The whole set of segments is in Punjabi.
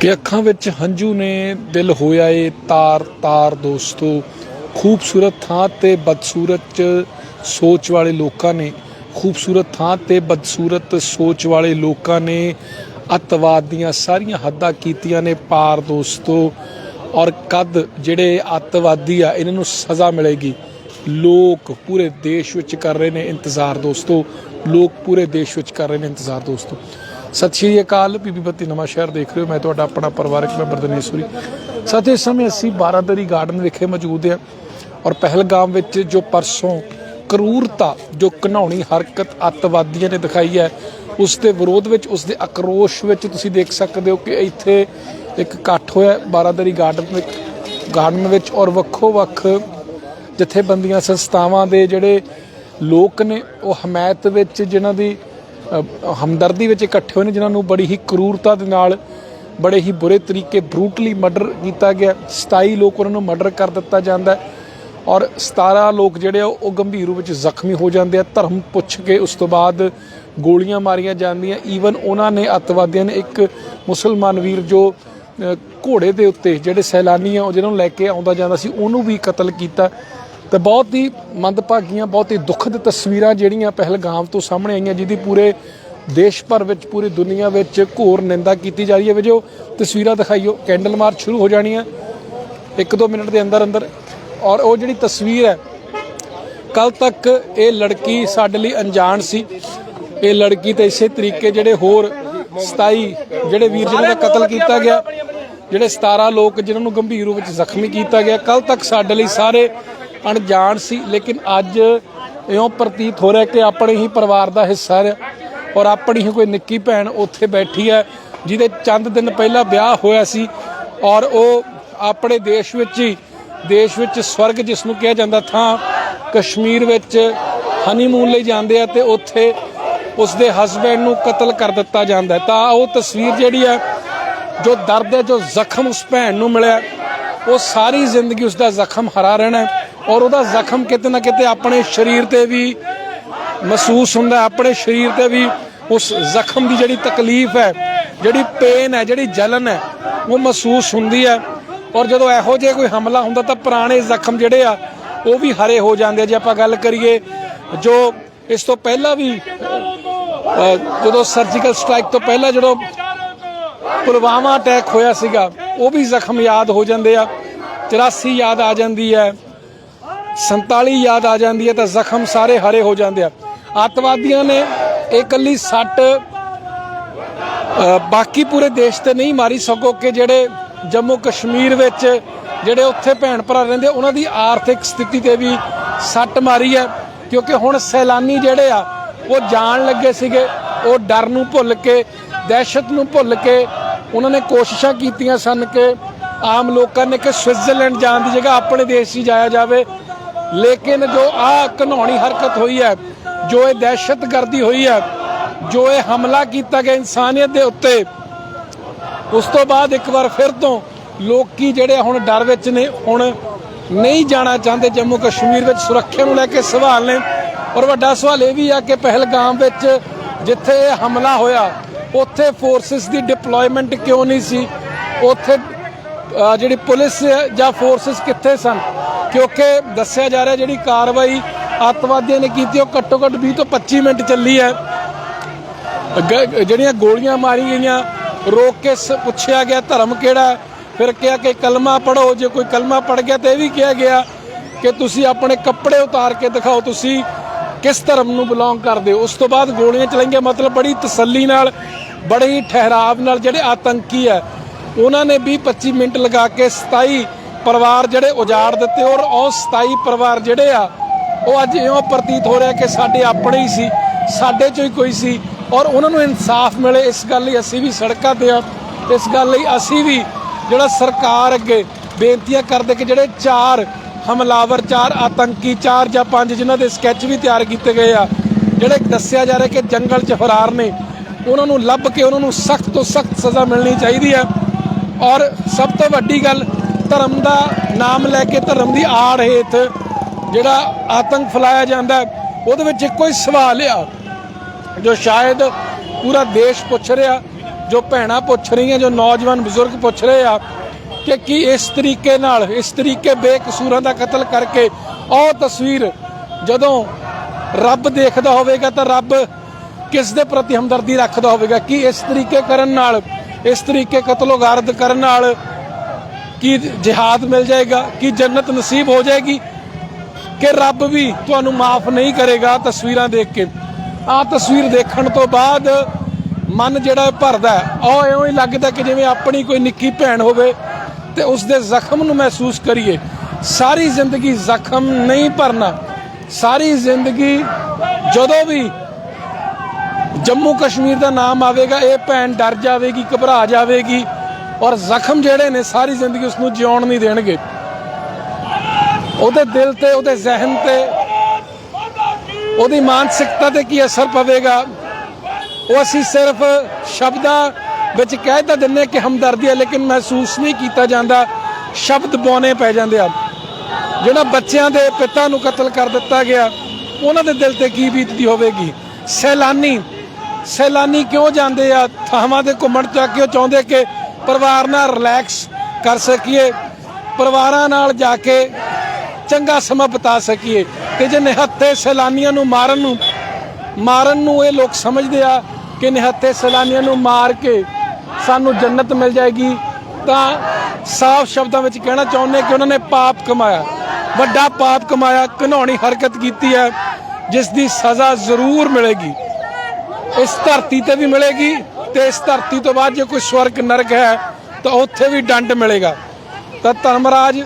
ਕਿ ਅੱਖਾਂ ਵਿੱਚ ਹੰਝੂ ਨੇ, ਦਿਲ ਹੋਇਆ ਏ ਤਾਰ ਤਾਰ ਦੋਸਤੋ। ਖੂਬਸੂਰਤ ਥਾਂ ਤੇ ਬਦਸੂਰਤ ਸੋਚ ਵਾਲੇ ਲੋਕਾਂ ਨੇ, ਖੂਬਸੂਰਤ ਥਾਂ ਤੇ ਬਦਸੂਰਤ ਸੋਚ ਵਾਲੇ ਲੋਕਾਂ ਨੇ ਅੱਤਵਾਦ ਦੀਆਂ ਸਾਰੀਆਂ ਹੱਦਾਂ ਕੀਤੀਆਂ ਨੇ ਪਾਰ ਦੋਸਤੋ। ਔਰ ਕਦ ਜਿਹੜੇ ਅੱਤਵਾਦੀ ਆ, ਇਹਨਾਂ ਨੂੰ ਸਜ਼ਾ ਮਿਲੇਗੀ। ਲੋਕ ਪੂਰੇ ਦੇਸ਼ ਵਿੱਚ ਕਰ ਰਹੇ ਨੇ ਇੰਤਜ਼ਾਰ ਦੋਸਤੋ। ਲੋਕ ਪੂਰੇ ਦੇਸ਼ ਵਿੱਚ ਕਰ ਰਹੇ ਨੇ ਇੰਤਜ਼ਾਰ ਦੋਸਤੋ। ਸਤਿ ਸ਼੍ਰੀ ਅਕਾਲ, ਬੀਬੀ ਬੱਤੀ ਨਵਾਂ ਸ਼ਹਿਰ ਦੇਖ ਰਹੇ ਹੋ। ਮੈਂ ਤੁਹਾਡਾ ਆਪਣਾ ਪਰਿਵਾਰਕ ਮੈਂਬਰ ਦਨੇਸ਼ਵਰੀ ਸਾਥੀ ਇਸ ਸਮੇਂ ਅਸੀਂ ਬਾਰਾਦਰੀ ਗਾਰਡਨ ਵਿਖੇ ਮੌਜੂਦ ਹਾਂ ਔਰ ਪਹਿਲਗਾਮ ਵਿੱਚ ਜੋ ਪਰਸੋਂ ਕਰੂਰਤਾ, ਜੋ ਘਨਾਉਣੀ ਹਰਕਤ ਅੱਤਵਾਦੀਆਂ ਨੇ ਦਿਖਾਈ ਹੈ, ਉਸ ਦੇ ਵਿਰੋਧ ਵਿੱਚ, ਉਸ ਦੇ ਆਕਰੋਸ਼ ਵਿੱਚ ਤੁਸੀਂ ਦੇਖ ਸਕਦੇ ਹੋ ਕਿ ਇੱਥੇ ਇੱਕ ਇਕੱਠ ਹੋਇਆ ਬਾਰਾਦਰੀ ਗਾਰਡਨ ਵਿੱਚ ਗਾਰਡਨ ਵਿੱਚ ਔਰ ਵੱਖੋ ਵੱਖ ਜਥੇਬੰਦੀਆਂ ਸੰਸਥਾਵਾਂ ਦੇ ਜਿਹੜੇ ਲੋਕ ਨੇ, ਉਹ ਹਮਾਇਤ ਵਿੱਚ, ਜਿਨ੍ਹਾਂ ਦੀ ਹਮਦਰਦੀ ਵਿੱਚ ਇਕੱਠੇ ਹੋਏ ਨੇ, ਜਿਨ੍ਹਾਂ ਨੂੰ ਬੜੀ ਹੀ ਕਰੂਰਤਾ ਦੇ ਨਾਲ, ਬੜੇ ਹੀ ਬੁਰੇ ਤਰੀਕੇ ਬਰੂਟਲੀ ਮਰਡਰ ਕੀਤਾ ਗਿਆ। 27 ਲੋਕ ਉਹਨਾਂ ਨੂੰ ਮਰਡਰ ਕਰ ਦਿੱਤਾ ਜਾਂਦਾ ਹੈ ਔਰ 17 ਲੋਕ ਜਿਹੜੇ ਆ, ਉਹ ਗੰਭੀਰ ਰੂਪ ਵਿੱਚ ਜ਼ਖਮੀ ਹੋ ਜਾਂਦੇ ਆ। ਧਰਮ ਪੁੱਛ ਕੇ ਉਸ ਤੋਂ ਬਾਅਦ ਗੋਲੀਆਂ ਮਾਰੀਆਂ ਜਾਂਦੀਆਂ। ਈਵਨ ਉਹਨਾਂ ਨੇ ਅੱਤਵਾਦੀਆਂ ਨੇ ਇੱਕ ਮੁਸਲਮਾਨ ਵੀਰ ਜੋ ਘੋੜੇ ਦੇ ਉੱਤੇ ਜਿਹੜੇ ਸੈਲਾਨੀ ਆ, ਉਹ ਜਿਹਨਾਂ ਨੂੰ ਲੈ ਕੇ ਆਉਂਦਾ ਜਾਂਦਾ ਸੀ, ਉਹਨੂੰ ਵੀ ਕਤਲ ਕੀਤਾ। ਤੇ ਬਹੁਤ ਹੀ ਮੰਦਭਾਗੀਆਂ, ਬਹੁਤ ਹੀ ਦੁਖਦ ਤਸਵੀਰਾਂ ਜਿਹੜੀਆਂ ਪਹਿਲਗਾਮ ਤੋਂ ਸਾਹਮਣੇ ਆਈਆਂ, ਜਿਹਦੀ ਪੂਰੇ ਦੇਸ਼ ਭਰ ਵਿੱਚ, ਪੂਰੀ ਦੁਨੀਆ ਵਿੱਚ ਘੋਰ ਨਿੰਦਾ ਕੀਤੀ ਜਾ ਰਹੀ ਹੈ। ਵਜੋ ਤਸਵੀਰਾਂ ਦਿਖਾਈਓ। ਕੈਂਡਲ ਮਾਰਚ ਸ਼ੁਰੂ ਹੋ ਜਾਣੀ ਹੈ ਇੱਕ ਦੋ ਮਿੰਟ ਦੇ ਅੰਦਰ ਅੰਦਰ। ਔਰ ਉਹ ਜਿਹੜੀ ਤਸਵੀਰ ਹੈ ਕੱਲ ਤੱਕ ਇਹ ਲੜਕੀ ਸਾਡੇ ਲਈ ਅਣਜਾਣ ਸੀ। ਇਹ ਲੜਕੀ ਤੇ ਇਸੇ ਤਰੀਕੇ ਜਿਹੜੇ ਹੋਰ 27 ਜਿਹੜੇ ਵੀਰ ਜਿਹਨਾਂ ਦਾ ਕਤਲ ਕੀਤਾ ਗਿਆ, ਜਿਹੜੇ 17 ਲੋਕ ਜਿਨ੍ਹਾਂ ਨੂੰ ਗੰਭੀਰ ਰੂਪ ਵਿੱਚ ਜ਼ਖਮੀ ਕੀਤਾ ਗਿਆ ਕੱਲ ਤੱਕ ਸਾਡੇ ਲਈ ਸਾਰੇ ਅਣਜਾਣ ਸੀ, ਲੇਕਿਨ ਅੱਜ ਇਉਂ ਪ੍ਰਤੀਤ ਹੋ ਰਿਹਾ ਕਿ ਆਪਣੇ ਹੀ ਪਰਿਵਾਰ ਦਾ ਹਿੱਸਾ ਹੈ ਔਰ ਆਪਣੀ ਹੀ ਕੋਈ ਨਿੱਕੀ ਭੈਣ ਉੱਥੇ ਬੈਠੀ ਹੈ, ਜਿਹਦੇ ਚੰਦ ਦਿਨ ਪਹਿਲਾਂ ਵਿਆਹ ਹੋਇਆ ਸੀ ਔਰ ਉਹ ਆਪਣੇ ਦੇਸ਼ ਵਿੱਚ ਹੀ, ਦੇਸ਼ ਵਿੱਚ ਸਵਰਗ ਜਿਸ ਨੂੰ ਕਿਹਾ ਜਾਂਦਾ ਥਾਂ, ਕਸ਼ਮੀਰ ਵਿੱਚ ਹਨੀਮੂਨ ਲਈ ਜਾਂਦੇ ਆ ਤੇ ਉੱਥੇ ਉਸ ਦੇ ਹਸਬੰਡ ਨੂੰ ਕਤਲ ਕਰ ਦਿੱਤਾ ਜਾਂਦਾ ਤਾਂ ਉਹ ਤਸਵੀਰ ਜਿਹੜੀ ਹੈ, ਜੋ ਦਰਦ ਹੈ, ਜੋ ਜ਼ਖਮ ਉਸ ਭੈਣ ਨੂੰ ਮਿਲਿਆ, ਉਹ ਸਾਰੀ ਜ਼ਿੰਦਗੀ ਉਸ ਦਾ ਜ਼ਖਮ ਹਰਾ ਰਹਿਣਾ ਔਰ ਉਹਦਾ ਜ਼ਖਮ ਕਿਤੇ ਨਾ ਕਿਤੇ ਆਪਣੇ ਸਰੀਰ ਤੇ ਵੀ ਮਹਿਸੂਸ ਹੁੰਦਾ ਆਪਣੇ ਸਰੀਰ ਤੇ ਵੀ ਉਸ ਜ਼ਖਮ ਦੀ ਜਿਹੜੀ ਤਕਲੀਫ ਹੈ, ਜਿਹੜੀ ਪੇਨ ਹੈ, ਜਿਹੜੀ ਜਲਨ ਹੈ, ਉਹ ਮਹਿਸੂਸ ਹੁੰਦੀ ਹੈ। ਔਰ ਜਦੋਂ ਇਹੋ ਜਿਹਾ ਕੋਈ ਹਮਲਾ ਹੁੰਦਾ ਤਾਂ ਪੁਰਾਣੇ ਜ਼ਖਮ ਜਿਹੜੇ ਆ, ਉਹ ਵੀ ਹਰੇ ਹੋ ਜਾਂਦੇ ਆ। ਜੇ ਆਪਾਂ ਗੱਲ ਕਰੀਏ ਜੋ ਇਸ ਤੋਂ ਪਹਿਲਾਂ ਵੀ ਜਦੋਂ ਸਰਜੀਕਲ ਸਟ੍ਰਾਈਕ ਤੋਂ ਪਹਿਲਾਂ ਜਦੋਂ ਪੁਲਵਾਮਾ ਅਟੈਕ ਹੋਇਆ ਸੀਗਾ, ਉਹ ਵੀ ਜ਼ਖਮ ਯਾਦ ਹੋ ਜਾਂਦੇ ਆ। 84 ਯਾਦ ਆ ਜਾਂਦੀ ਹੈ। 47 ਯਾਦ ਆ ਜਾਂਦੀ ਹੈ ਤਾਂ ਜ਼ਖਮ ਸਾਰੇ ਹਰੇ ਹੋ ਜਾਂਦੇ ਆ। ਅੱਤਵਾਦੀਆਂ ਨੇ ਇਹ ਇਕੱਲੀ ਸੱਟ ਬਾਕੀ ਪੂਰੇ ਦੇਸ਼ ਤੇ ਨਹੀਂ ਮਾਰੀ ਸਕੋ ਕਿ ਜਿਹੜੇ ਜੰਮੂ ਕਸ਼ਮੀਰ ਵਿੱਚ ਜਿਹੜੇ ਉੱਥੇ ਭੈਣ ਭਰਾ ਰਹਿੰਦੇ, ਉਹਨਾਂ ਦੀ ਆਰਥਿਕ ਸਥਿਤੀ ਤੇ ਵੀ ਸੱਟ ਮਾਰੀ ਹੈ। ਕਿਉਂਕਿ ਹੁਣ ਸੈਲਾਨੀ ਜਿਹੜੇ ਆ, ਉਹ ਜਾਣ ਲੱਗੇ ਸੀਗੇ, ਉਹ ਡਰ ਨੂੰ ਭੁੱਲ ਕੇ, ਦਹਿਸ਼ਤ ਨੂੰ ਭੁੱਲ ਕੇ, ਉਹਨਾਂ ਨੇ ਕੋਸ਼ਿਸ਼ਾਂ ਕੀਤੀਆਂ ਸਨ ਕਿ ਆਮ ਲੋਕਾਂ ਨੇ ਕਿ ਸਵਿਟਜ਼ਰਲੈਂਡ ਜਾਣ ਦੀ ਜਗ੍ਹਾ ਆਪਣੇ ਦੇਸ਼ ਹੀ ਜਾਇਆ ਜਾਵੇ। ਲੇਕਿਨ ਜੋ ਆ ਘਨੌਣੀ ਹਰਕਤ ਹੋਈ ਹੈ, ਜੋ ਇਹ ਦਹਿਸ਼ਤਗਰਦੀ ਹੋਈ ਹੈ, ਜੋ ਇਹ ਹਮਲਾ ਕੀਤਾ ਗਿਆ ਇਨਸਾਨੀਅਤ ਦੇ ਉੱਤੇ, ਉਸ ਤੋਂ ਬਾਅਦ ਇੱਕ ਵਾਰ ਫਿਰ ਤੋਂ ਲੋਕੀ ਜਿਹੜੇ ਹੁਣ ਡਰ ਵਿੱਚ ਨੇ, ਹੁਣ ਨਹੀਂ ਜਾਣਾ ਚਾਹੁੰਦੇ ਜੰਮੂ ਕਸ਼ਮੀਰ ਵਿੱਚ ਸੁਰੱਖਿਆ ਨੂੰ ਲੈ ਕੇ ਸਵਾਲ ਨੇ। ਔਰ ਵੱਡਾ ਸਵਾਲ ਇਹ ਵੀ ਆ ਕਿ ਪਹਿਲਗਾਮ ਵਿੱਚ ਜਿੱਥੇ ਇਹ ਹਮਲਾ ਹੋਇਆ, ਉੱਥੇ ਫੋਰਸਿਸ ਦੀ ਡਿਪਲੋਇਮੈਂਟ ਕਿਉਂ ਨਹੀਂ ਸੀ? ਉੱਥੇ ਜਿਹੜੀ ਪੁਲਿਸ ਜਾਂ ਫੋਰਸਿਸ ਕਿੱਥੇ ਸਨ? ਕਿਉਂਕਿ ਦੱਸਿਆ ਜਾ ਰਿਹਾ ਜਿਹੜੀ ਕਾਰਵਾਈ ਅੱਤਵਾਦੀਆਂ ਨੇ ਕੀਤੀ, ਉਹ ਘੱਟੋ ਘੱਟ 20 ਤੋਂ 25 ਮਿੰਟ ਚੱਲੀ ਹੈ। ਗ- ਜਿਹੜੀਆਂ ਗੋਲੀਆਂ ਮਾਰੀ ਗਈਆਂ, ਰੋਕ ਕੇ ਸ- ਪੁੱਛਿਆ ਗਿਆ ਧਰਮ ਕਿਹੜਾ ਫਿਰ ਕਿਹਾ ਕਿ ਕਲਮਾ ਪੜੋ ਜੇ ਕੋਈ ਕਲਮਾ ਪੜ ਗਿਆ ਤੇ ਇਹ ਵੀ ਕਿਹਾ ਗਿਆ ਕਿ ਤੁਸੀਂ ਆਪਣੇ ਕੱਪੜੇ ਉਤਾਰ ਕੇ ਦਿਖਾਓ, ਤੁਸੀਂ ਕਿਸ ਧਰਮ ਨੂੰ ਬਿਲੋਂਗ ਕਰਦੇ ਹੋ? ਉਸ ਤੋਂ ਬਾਅਦ ਗੋਲੀਆਂ ਚਲਾਈਆਂ, ਮਤਲਬ ਬੜੀ ਤਸੱਲੀ ਨਾਲ, ਬੜੇ ਹੀ ਠਹਿਰਾਵ ਨਾਲ, ਜਿਹੜੇ ਆਤੰਕੀ ਹੈ ਉਹਨਾਂ ਨੇ 20 25 ਮਿੰਟ ਲਗਾ ਕੇ 27 ਪਰਿਵਾਰ ਜਿਹੜੇ ਉਜਾੜ ਦਿੱਤੇ ਔਰ ਉਹ 27 ਪਰਿਵਾਰ ਜਿਹੜੇ ਆ, ਉਹ ਅੱਜ ਇਉਂ ਪ੍ਰਤੀਤ ਹੋ ਰਿਹਾ ਕਿ ਸਾਡੇ ਆਪਣੇ ਹੀ ਸੀ, ਸਾਡੇ ਚੋਂ ਹੀ ਕੋਈ ਸੀ ਔਰ ਉਹਨਾਂ ਨੂੰ ਇਨਸਾਫ ਮਿਲੇ। ਇਸ ਗੱਲ ਲਈ ਅਸੀਂ ਵੀ ਸੜਕਾਂ ਤੇ ਆ, ਇਸ ਗੱਲ ਲਈ ਅਸੀਂ ਵੀ ਜਿਹੜਾ ਸਰਕਾਰ ਅੱਗੇ ਬੇਨਤੀਆਂ ਕਰਦੇ ਕਿ ਜਿਹੜੇ ਚਾਰ ਹਮਲਾਵਰ, ਚਾਰ ਆਤੰਕੀ, ਚਾਰ ਜਾਂ ਪੰਜ ਜਿਨ੍ਹਾਂ ਦੇ ਸਕੈਚ ਵੀ ਤਿਆਰ ਕੀਤੇ ਗਏ ਆ, ਜਿਹੜੇ ਦੱਸਿਆ ਜਾ ਰਿਹਾ ਕਿ ਜੰਗਲ 'ਚ ਫਰਾਰ ਨੇ, ਉਹਨਾਂ ਨੂੰ ਲੱਭ ਕੇ ਉਹਨਾਂ ਨੂੰ ਸਖਤ ਤੋਂ ਸਖਤ ਸਜ਼ਾ ਮਿਲਣੀ ਚਾਹੀਦੀ ਹੈ ਔਰ ਸਭ ਤੋਂ ਵੱਡੀ ਗੱਲ, ਧਰਮ ਦਾ ਨਾਮ ਲੈ ਕੇ ਧਰਮ ਦੀ ਆੜ ਹੇਠ ਜਿਹੜਾ ਆਤੰਕ ਫੈਲਾਇਆ ਜਾਂਦਾ ਉਹਦੇ ਵਿੱਚ ਇੱਕੋ ਹੀ ਸਵਾਲ ਆ, ਜੋ ਸ਼ਾਇਦ ਪੂਰਾ ਦੇਸ਼ ਪੁੱਛ ਰਿਹਾ, ਜੋ ਭੈਣਾਂ ਪੁੱਛ ਰਹੀਆਂ, ਜੋ ਨੌਜਵਾਨ ਬਜ਼ੁਰਗ ਪੁੱਛ ਰਹੇ ਆ, ਕਿ ਕੀ ਇਸ ਤਰੀਕੇ ਨਾਲ, ਇਸ ਤਰੀਕੇ ਬੇਕਸੂਰਾਂ ਦਾ ਕਤਲ ਕਰਕੇ ਉਹ ਤਸਵੀਰ ਜਦੋਂ ਰੱਬ ਦੇਖਦਾ ਹੋਵੇਗਾ ਤਾਂ ਰੱਬ ਕਿਸ ਦੇ ਪ੍ਰਤੀ ਹਮਦਰਦੀ ਰੱਖਦਾ ਹੋਵੇਗਾ, ਕੀ ਇਸ ਤਰੀਕੇ ਕਰਨ ਨਾਲ ਇਸ ਤਰੀਕੇ ਕਤਲੋ ਗਾਰਦ ਕਰਨ ਨਾਲ ਕੀ ਜਿਹਾਦ ਮਿਲ ਜਾਏਗਾ, ਕੀ ਜੰਨਤ ਨਸੀਬ ਹੋ ਜਾਏਗੀ ਕਿ ਰੱਬ ਵੀ ਤੁਹਾਨੂੰ ਮਾਫ ਨਹੀਂ ਕਰੇਗਾ ਤਸਵੀਰਾਂ ਦੇਖ ਕੇ। ਆਹ ਤਸਵੀਰ ਦੇਖਣ ਤੋਂ ਬਾਅਦ ਮਨ ਜਿਹੜਾ ਭਰਦਾ ਹੈ, ਉਹ ਇਉਂ ਹੀ ਲੱਗਦਾ ਕਿ ਜਿਵੇਂ ਆਪਣੀ ਕੋਈ ਨਿੱਕੀ ਭੈਣ ਹੋਵੇ ਤੇ ਉਸ ਦੇ ਜ਼ਖਮ ਨੂੰ ਮਹਿਸੂਸ ਕਰੀਏ। ਸਾਰੀ ਜ਼ਿੰਦਗੀ ਜ਼ਖਮ ਨਹੀਂ ਭਰਨਾ। ਸਾਰੀ ਜ਼ਿੰਦਗੀ ਜਦੋਂ ਵੀ ਜੰਮੂ ਕਸ਼ਮੀਰ ਦਾ ਨਾਮ ਆਵੇਗਾ, ਇਹ ਭੈਣ ਡਰ ਜਾਵੇਗੀ, ਘਬਰਾ ਜਾਵੇਗੀ ਔਰ ਜ਼ਖਮ ਜਿਹੜੇ ਨੇ ਸਾਰੀ ਜ਼ਿੰਦਗੀ ਉਸ ਨੂੰ ਜਿਉਣ ਨਹੀਂ ਦੇਣਗੇ। ਉਹਦੇ ਦਿਲ ਤੇ, ਉਹਦੇ ਜ਼ਿਹਨ ਤੇ, ਉਹਦੀ ਮਾਨਸਿਕਤਾ ਤੇ ਕੀ ਅਸਰ ਪਵੇਗਾ? ਉਹ ਅਸੀਂ ਸਿਰਫ ਸ਼ਬਦਾਂ ਵਿੱਚ ਕਹਿ ਤਾਂ ਦਿੰਨੇ ਕਿ ਹਮਦਰਦੀ ਹੈ, ਲੇਕਿਨ ਮਹਿਸੂਸ ਨਹੀਂ ਕੀਤਾ ਜਾਂਦਾ। ਸ਼ਬਦ ਬੋਨੇ ਪੈ ਜਾਂਦੇ ਆ। ਜਿਹੜਾ ਬੱਚਿਆਂ ਦੇ ਪਿਤਾ ਨੂੰ ਕਤਲ ਕਰ ਦਿੱਤਾ ਗਿਆ, ਉਹਨਾਂ ਦੇ ਦਿਲ ਤੇ ਕੀ ਬੀਤਦੀ ਹੋਵੇਗੀ? ਸੈਲਾਨੀ ਸੈਲਾਨੀ ਕਿਉਂ ਜਾਂਦੇ ਆ? ਥਾਵਾਂ ਤੇ ਘੁੰਮਣ ਜਾ ਕਿਉਂ ਚਾਹੁੰਦੇ ਕਿ ਪਰਿਵਾਰ ਨਾਲ ਰਿਲੈਕਸ ਕਰ ਸਕੀਏ, ਪਰਿਵਾਰਾਂ ਨਾਲ ਜਾ ਕੇ ਚੰਗਾ ਸਮਾਂ ਬਿਤਾ ਸਕੀਏ। ਤੇ ਜੇ ਨਿਹੱਥੇ ਸੈਲਾਨੀਆਂ ਨੂੰ ਮਾਰਨ ਨੂੰ ਮਾਰਨ ਨੂੰ ਇਹ ਲੋਕ ਸਮਝਦੇ ਆ ਕਿ ਨਿਹੱਥੇ ਸੈਲਾਨੀਆਂ ਨੂੰ ਮਾਰ ਕੇ ਸਾਨੂੰ ਜੰਨਤ ਮਿਲ ਜਾਏਗੀ, ਤਾਂ ਸਾਫ਼ ਸ਼ਬਦਾਂ ਵਿੱਚ ਕਹਿਣਾ ਚਾਹੁੰਦੇ ਕਿ ਉਹਨਾਂ ਨੇ ਪਾਪ ਕਮਾਇਆ। ਵੱਡਾ ਪਾਪ ਕਮਾਇਆ ਘਿਨਾਉਣੀ ਹਰਕਤ ਕੀਤੀ ਹੈ, ਜਿਸ ਦੀ ਸਜ਼ਾ ਜ਼ਰੂਰ ਮਿਲੇਗੀ। ਇਸ ਧਰਤੀ ਤੇ ਵੀ ਮਿਲੇਗੀ ਤੇ ਇਸ ਧਰਤੀ ਤੋਂ ਬਾਅਦ ਜੇ ਕੋਈ ਸਵਰਗ ਨਰਕ ਹੈ, ਤਾਂ ਉੱਥੇ ਵੀ ਡੰਡ ਮਿਲੇਗਾ। ਤਾਂ ਧਰਮਰਾਜ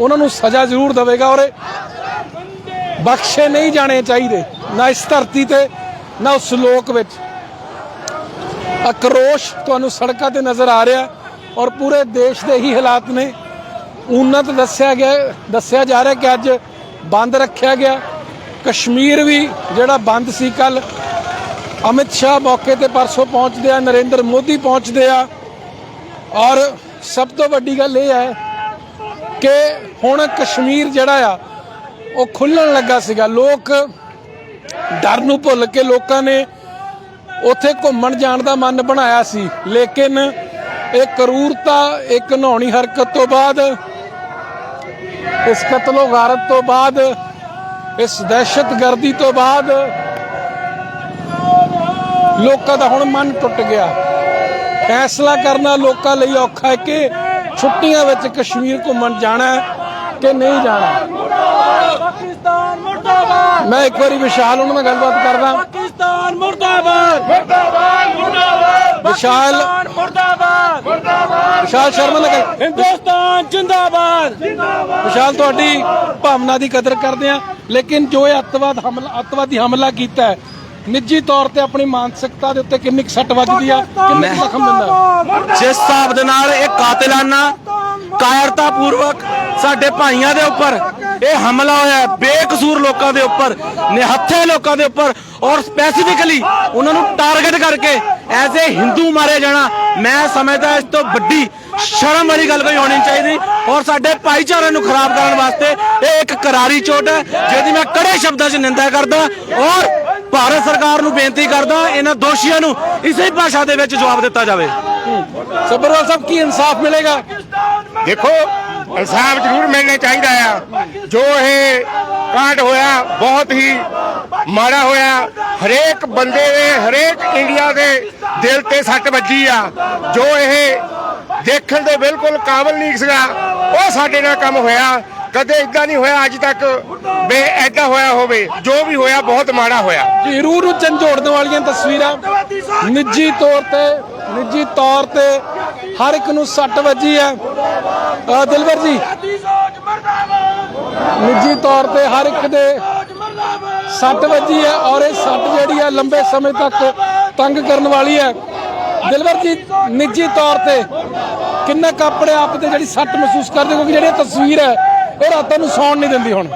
ਉਹਨਾਂ ਨੂੰ ਸਜ਼ਾ ਜ਼ਰੂਰ ਦੇਵੇਗਾ ਔਰ ਬਖਸ਼ੇ ਨਹੀਂ ਜਾਣੇ ਚਾਹੀਦੇ, ਨਾ ਇਸ ਧਰਤੀ ਤੇ, ਨਾ ਉਸ ਲੋਕ ਵਿੱਚ। ਅਕਰੋਸ਼ ਤੁਹਾਨੂੰ ਸੜਕਾਂ ਤੇ ਨਜ਼ਰ ਆ ਰਿਹਾ ਔਰ ਪੂਰੇ ਦੇਸ਼ ਦੇ ਹੀ ਹਾਲਾਤ ਨੇ। ਉન્નਤ ਦੱਸਿਆ ਗਿਆ, ਦੱਸਿਆ ਜਾ ਰਿਹਾ ਕਿ ਅੱਜ ਬੰਦ ਰੱਖਿਆ ਗਿਆ। ਕਸ਼ਮੀਰ ਵੀ ਜਿਹੜਾ ਬੰਦ ਸੀ ਕੱਲ ਅਮਿਤ ਸ਼ਾਹ ਮੌਕੇ ਤੇ ਪਰਸੋਂ ਪਹੁੰਚਦੇ ਆ, ਨਰਿੰਦਰ ਮੋਦੀ ਪਹੁੰਚਦੇ ਆ। ਔਰ ਸਭ ਤੋਂ ਵੱਡੀ ਗੱਲ ਇਹ ਹੈ ਕਿ ਹੁਣ ਕਸ਼ਮੀਰ ਜਿਹੜਾ ਆ, ਉਹ ਖੁੱਲਣ ਲੱਗਾ ਸੀਗਾ। ਲੋਕ ਡਰ ਨੂੰ ਭੁੱਲ ਕੇ ਲੋਕਾਂ ਨੇ ਉੱਥੇ ਘੁੰਮਣ ਜਾਣ ਦਾ ਮਨ ਬਣਾਇਆ ਸੀ। ਲੇਕਿਨ ਇਹ ਕਰੂਰਤਾ ਇੱਕ ਨਹਾਉਣੀ ਹਰਕਤ ਤੋਂ ਬਾਅਦ, ਇਸ ਕਤਲੋ ਗਾਰਤ ਤੋਂ ਬਾਅਦ, ਇਸ ਦਹਿਸ਼ਤਗਰਦੀ ਤੋਂ ਬਾਅਦ ਲੋਕਾਂ ਦਾ ਹੁਣ ਮਨ ਟੁੱਟ ਗਿਆ। ਫੈਸਲਾ ਕਰਨਾ ਲੋਕਾਂ ਲਈ ਔਖਾ ਹੈ ਕਿ ਛੁੱਟੀਆਂ ਵਿੱਚ ਕਸ਼ਮੀਰ ਘੁੰਮਣ ਜਾਣਾ ਹੈ ਕਿ ਨਹੀਂ ਜਾਣਾ। ਪਾਕਿਸਤਾਨ ਮੁਰਦਾਬਾਦ। ਮੈਂ ਇੱਕ ਵਾਰੀ ਵਿਸ਼ਾਲ ਉਹਨਾਂ ਨਾਲ ਗੱਲਬਾਤ ਕਰਦਾ। ਪਾਕਿਸਤਾਨ ਮੁਰਦਾਬਾਦ। ਮੁਰਦਾਬਾਦ ਮੁਰਦਾਬਾਦ। ਵਿਸ਼ਾਲ ਮੁਰਦਾਬਾਦ। ਵਿਸ਼ਾਲ ਸ਼ਰਮਾ ਨਾਲ ਗੱਲ ਹਿੰਦੁਸਤਾਨ ਜਿੰਦਾਬਾਦ। ਵਿਸ਼ਾਲ ਤੁਹਾਡੀ ਭਾਵਨਾ ਦੀ ਕਦਰ ਕਰਦੇ ਆ ਲੇਕਿਨ ਜੋ ਇਹ ਅੱਤਵਾਦ ਹਮਲਾ ਅੱਤਵਾਦੀ ਹਮਲਾ ਕੀਤਾ ਹੈ ਨਿੱਜੀ ਤੌਰ ਤੇ ਆਪਣੀ ਮਾਨਸਿਕਤਾ ਦੇ ਉੱਤੇ ਕਿੰਨੀ ਕੁ ਸੱਟ ਵੱਜਦੀ ਆ ਕਿੰਨੇ ਜ਼ਖਮ ਦਿੰਦਾ। ਜਿਸ ਹਿਸਾਬ ਦੇ ਨਾਲ ਇਹ ਕਾਤਿਲਾਨਾ ਕਾਇਰਤਾ ਪੂਰਵਕ ਸਾਡੇ ਭਾਈਆਂ ਦੇ ਉੱਪਰ ਇਹ ਹਮਲਾ ਹੋਇਆ ਹੈ, ਬੇਕਸੂਰ ਲੋਕਾਂ ਦੇ ਉੱਪਰ ਨਿਹੱਥੇ ਲੋਕਾਂ ਦੇ ਉੱਪਰ ਔਰ ਸਪੈਸੀਫਿਕਲੀ ਉਹਨਾਂ ਨੂੰ ਟਾਰਗੇਟ ਕਰਕੇ ਐਜ਼ ਏ ਹਿੰਦੂ ਮਾਰੇ ਜਾਣਾ ਮੈਂ ਸਮਝਦਾ ਇਸ ਤੋਂ ਵੱਡੀ ਸ਼ਰਮ ਵਾਲੀ ਗੱਲ ਕੋਈ ਹੋਣੀ ਚਾਹੀਦੀ ਔਰ ਸਾਡੇ ਭਾਈਚਾਰੇ ਨੂੰ ਖਰਾਬ ਕਰਨ ਵਾਸਤੇ ਇਹ ਇੱਕ ਕਰਾਰੀ ਚੋਟ ਹੈ ਜਿਹਦੀ ਮੈਂ ਕੜੇ ਸ਼ਬਦਾਂ 'ਚ ਨਿੰਦਾ ਕਰਦਾ ਔਰ ਭਾਰਤ ਸਰਕਾਰ ਨੂੰ ਬੇਨਤੀ ਕਰਦਾ ਇਹਨਾਂ ਦੋਸ਼ੀਆਂ ਨੂੰ ਇਸੇ ਭਾਸ਼ਾ ਦੇ ਵਿੱਚ ਜਵਾਬ ਦਿੱਤਾ ਜਾਵੇ। ਸਬਰਵਾਲ ਸਾਹਿਬ ਕੀ ਇਨਸਾਫ ਮਿਲੇਗਾ? ਦੇਖੋ ਇਨਸਾਫ ਜ਼ਰੂਰ ਮਿਲਣਾ ਚਾਹੀਦਾ ਆ। ਜੋ ਇਹ ਕਾਂਡ ਹੋਇਆ ਬਹੁਤ ਹੀ ਮਾੜਾ ਹੋਇਆ। ਹਰੇਕ ਬੰਦੇ ਦੇ ਹਰੇਕ ਇੰਡੀਆ ਦੇ ਦਿਲ ਤੇ ਸੱਟ ਵੱਜੀ ਆ। ਜੋ ਇਹ ਦੇਖਣ ਦੇ ਬਿਲਕੁਲ ਕਾਬਲ ਨਹੀਂ ਸੀਗਾ ਉਹ ਸਾਡੇ ਨਾਲ ਕੰਮ ਹੋਇਆ। ਕਦੇ ਇਦਾਂ ਨਹੀਂ ਹੋਇਆ ਅੱਜ ਤੱਕ ਬੇ ਐਦਾਂ ਹੋਇਆ ਹੋਵੇ। ਜੋ ਵੀ ਹੋਇਆ, ਬਹੁਤ ਮਾੜਾ ਹੋਇਆ। ਜੀ ਨੂੰ ਝੰਜੋੜਨ ਵਾਲੀਆਂ ਤਸਵੀਰਾਂ ਨਿੱਜੀ ਤੌਰ ਤੇ, ਨਿੱਜੀ ਤੌਰ ਤੇ ਹਰ ਇੱਕ ਨੂੰ ਸੱਟ ਵੱਜੀ ਹੈ। ਦਿਲਵਰ ਜੀ, ਨਿੱਜੀ ਤੌਰ ਤੇ ਹਰ ਇੱਕ ਦੇ ਸੱਟ ਵੱਜੀ ਹੈ ਔਰ ਇਹ ਸੱਟ ਜਿਹੜੀ ਹੈ ਲੰਬੇ ਸਮੇਂ ਤੱਕ ਤੰਗ ਕਰਨ ਵਾਲੀ ਹੈ। ਦਿਲਵਰ ਜੀ, ਨਿੱਜੀ ਤੌਰ ਤੇ ਕਿੰਨਾ ਕੁ ਆਪਣੇ ਆਪ ਤੇ ਜਿਹੜੀ ਸੱਟ ਮਹਿਸੂਸ ਕਰਦੇ ਕਿਉਂਕਿ ਜਿਹੜੀ ਤਸਵੀਰ ਹੈ ਉਹ ਰਾਤਾਂ ਨੂੰ ਸੌਣ ਨਹੀਂ ਦਿੰਦੀ ਹੁਣ।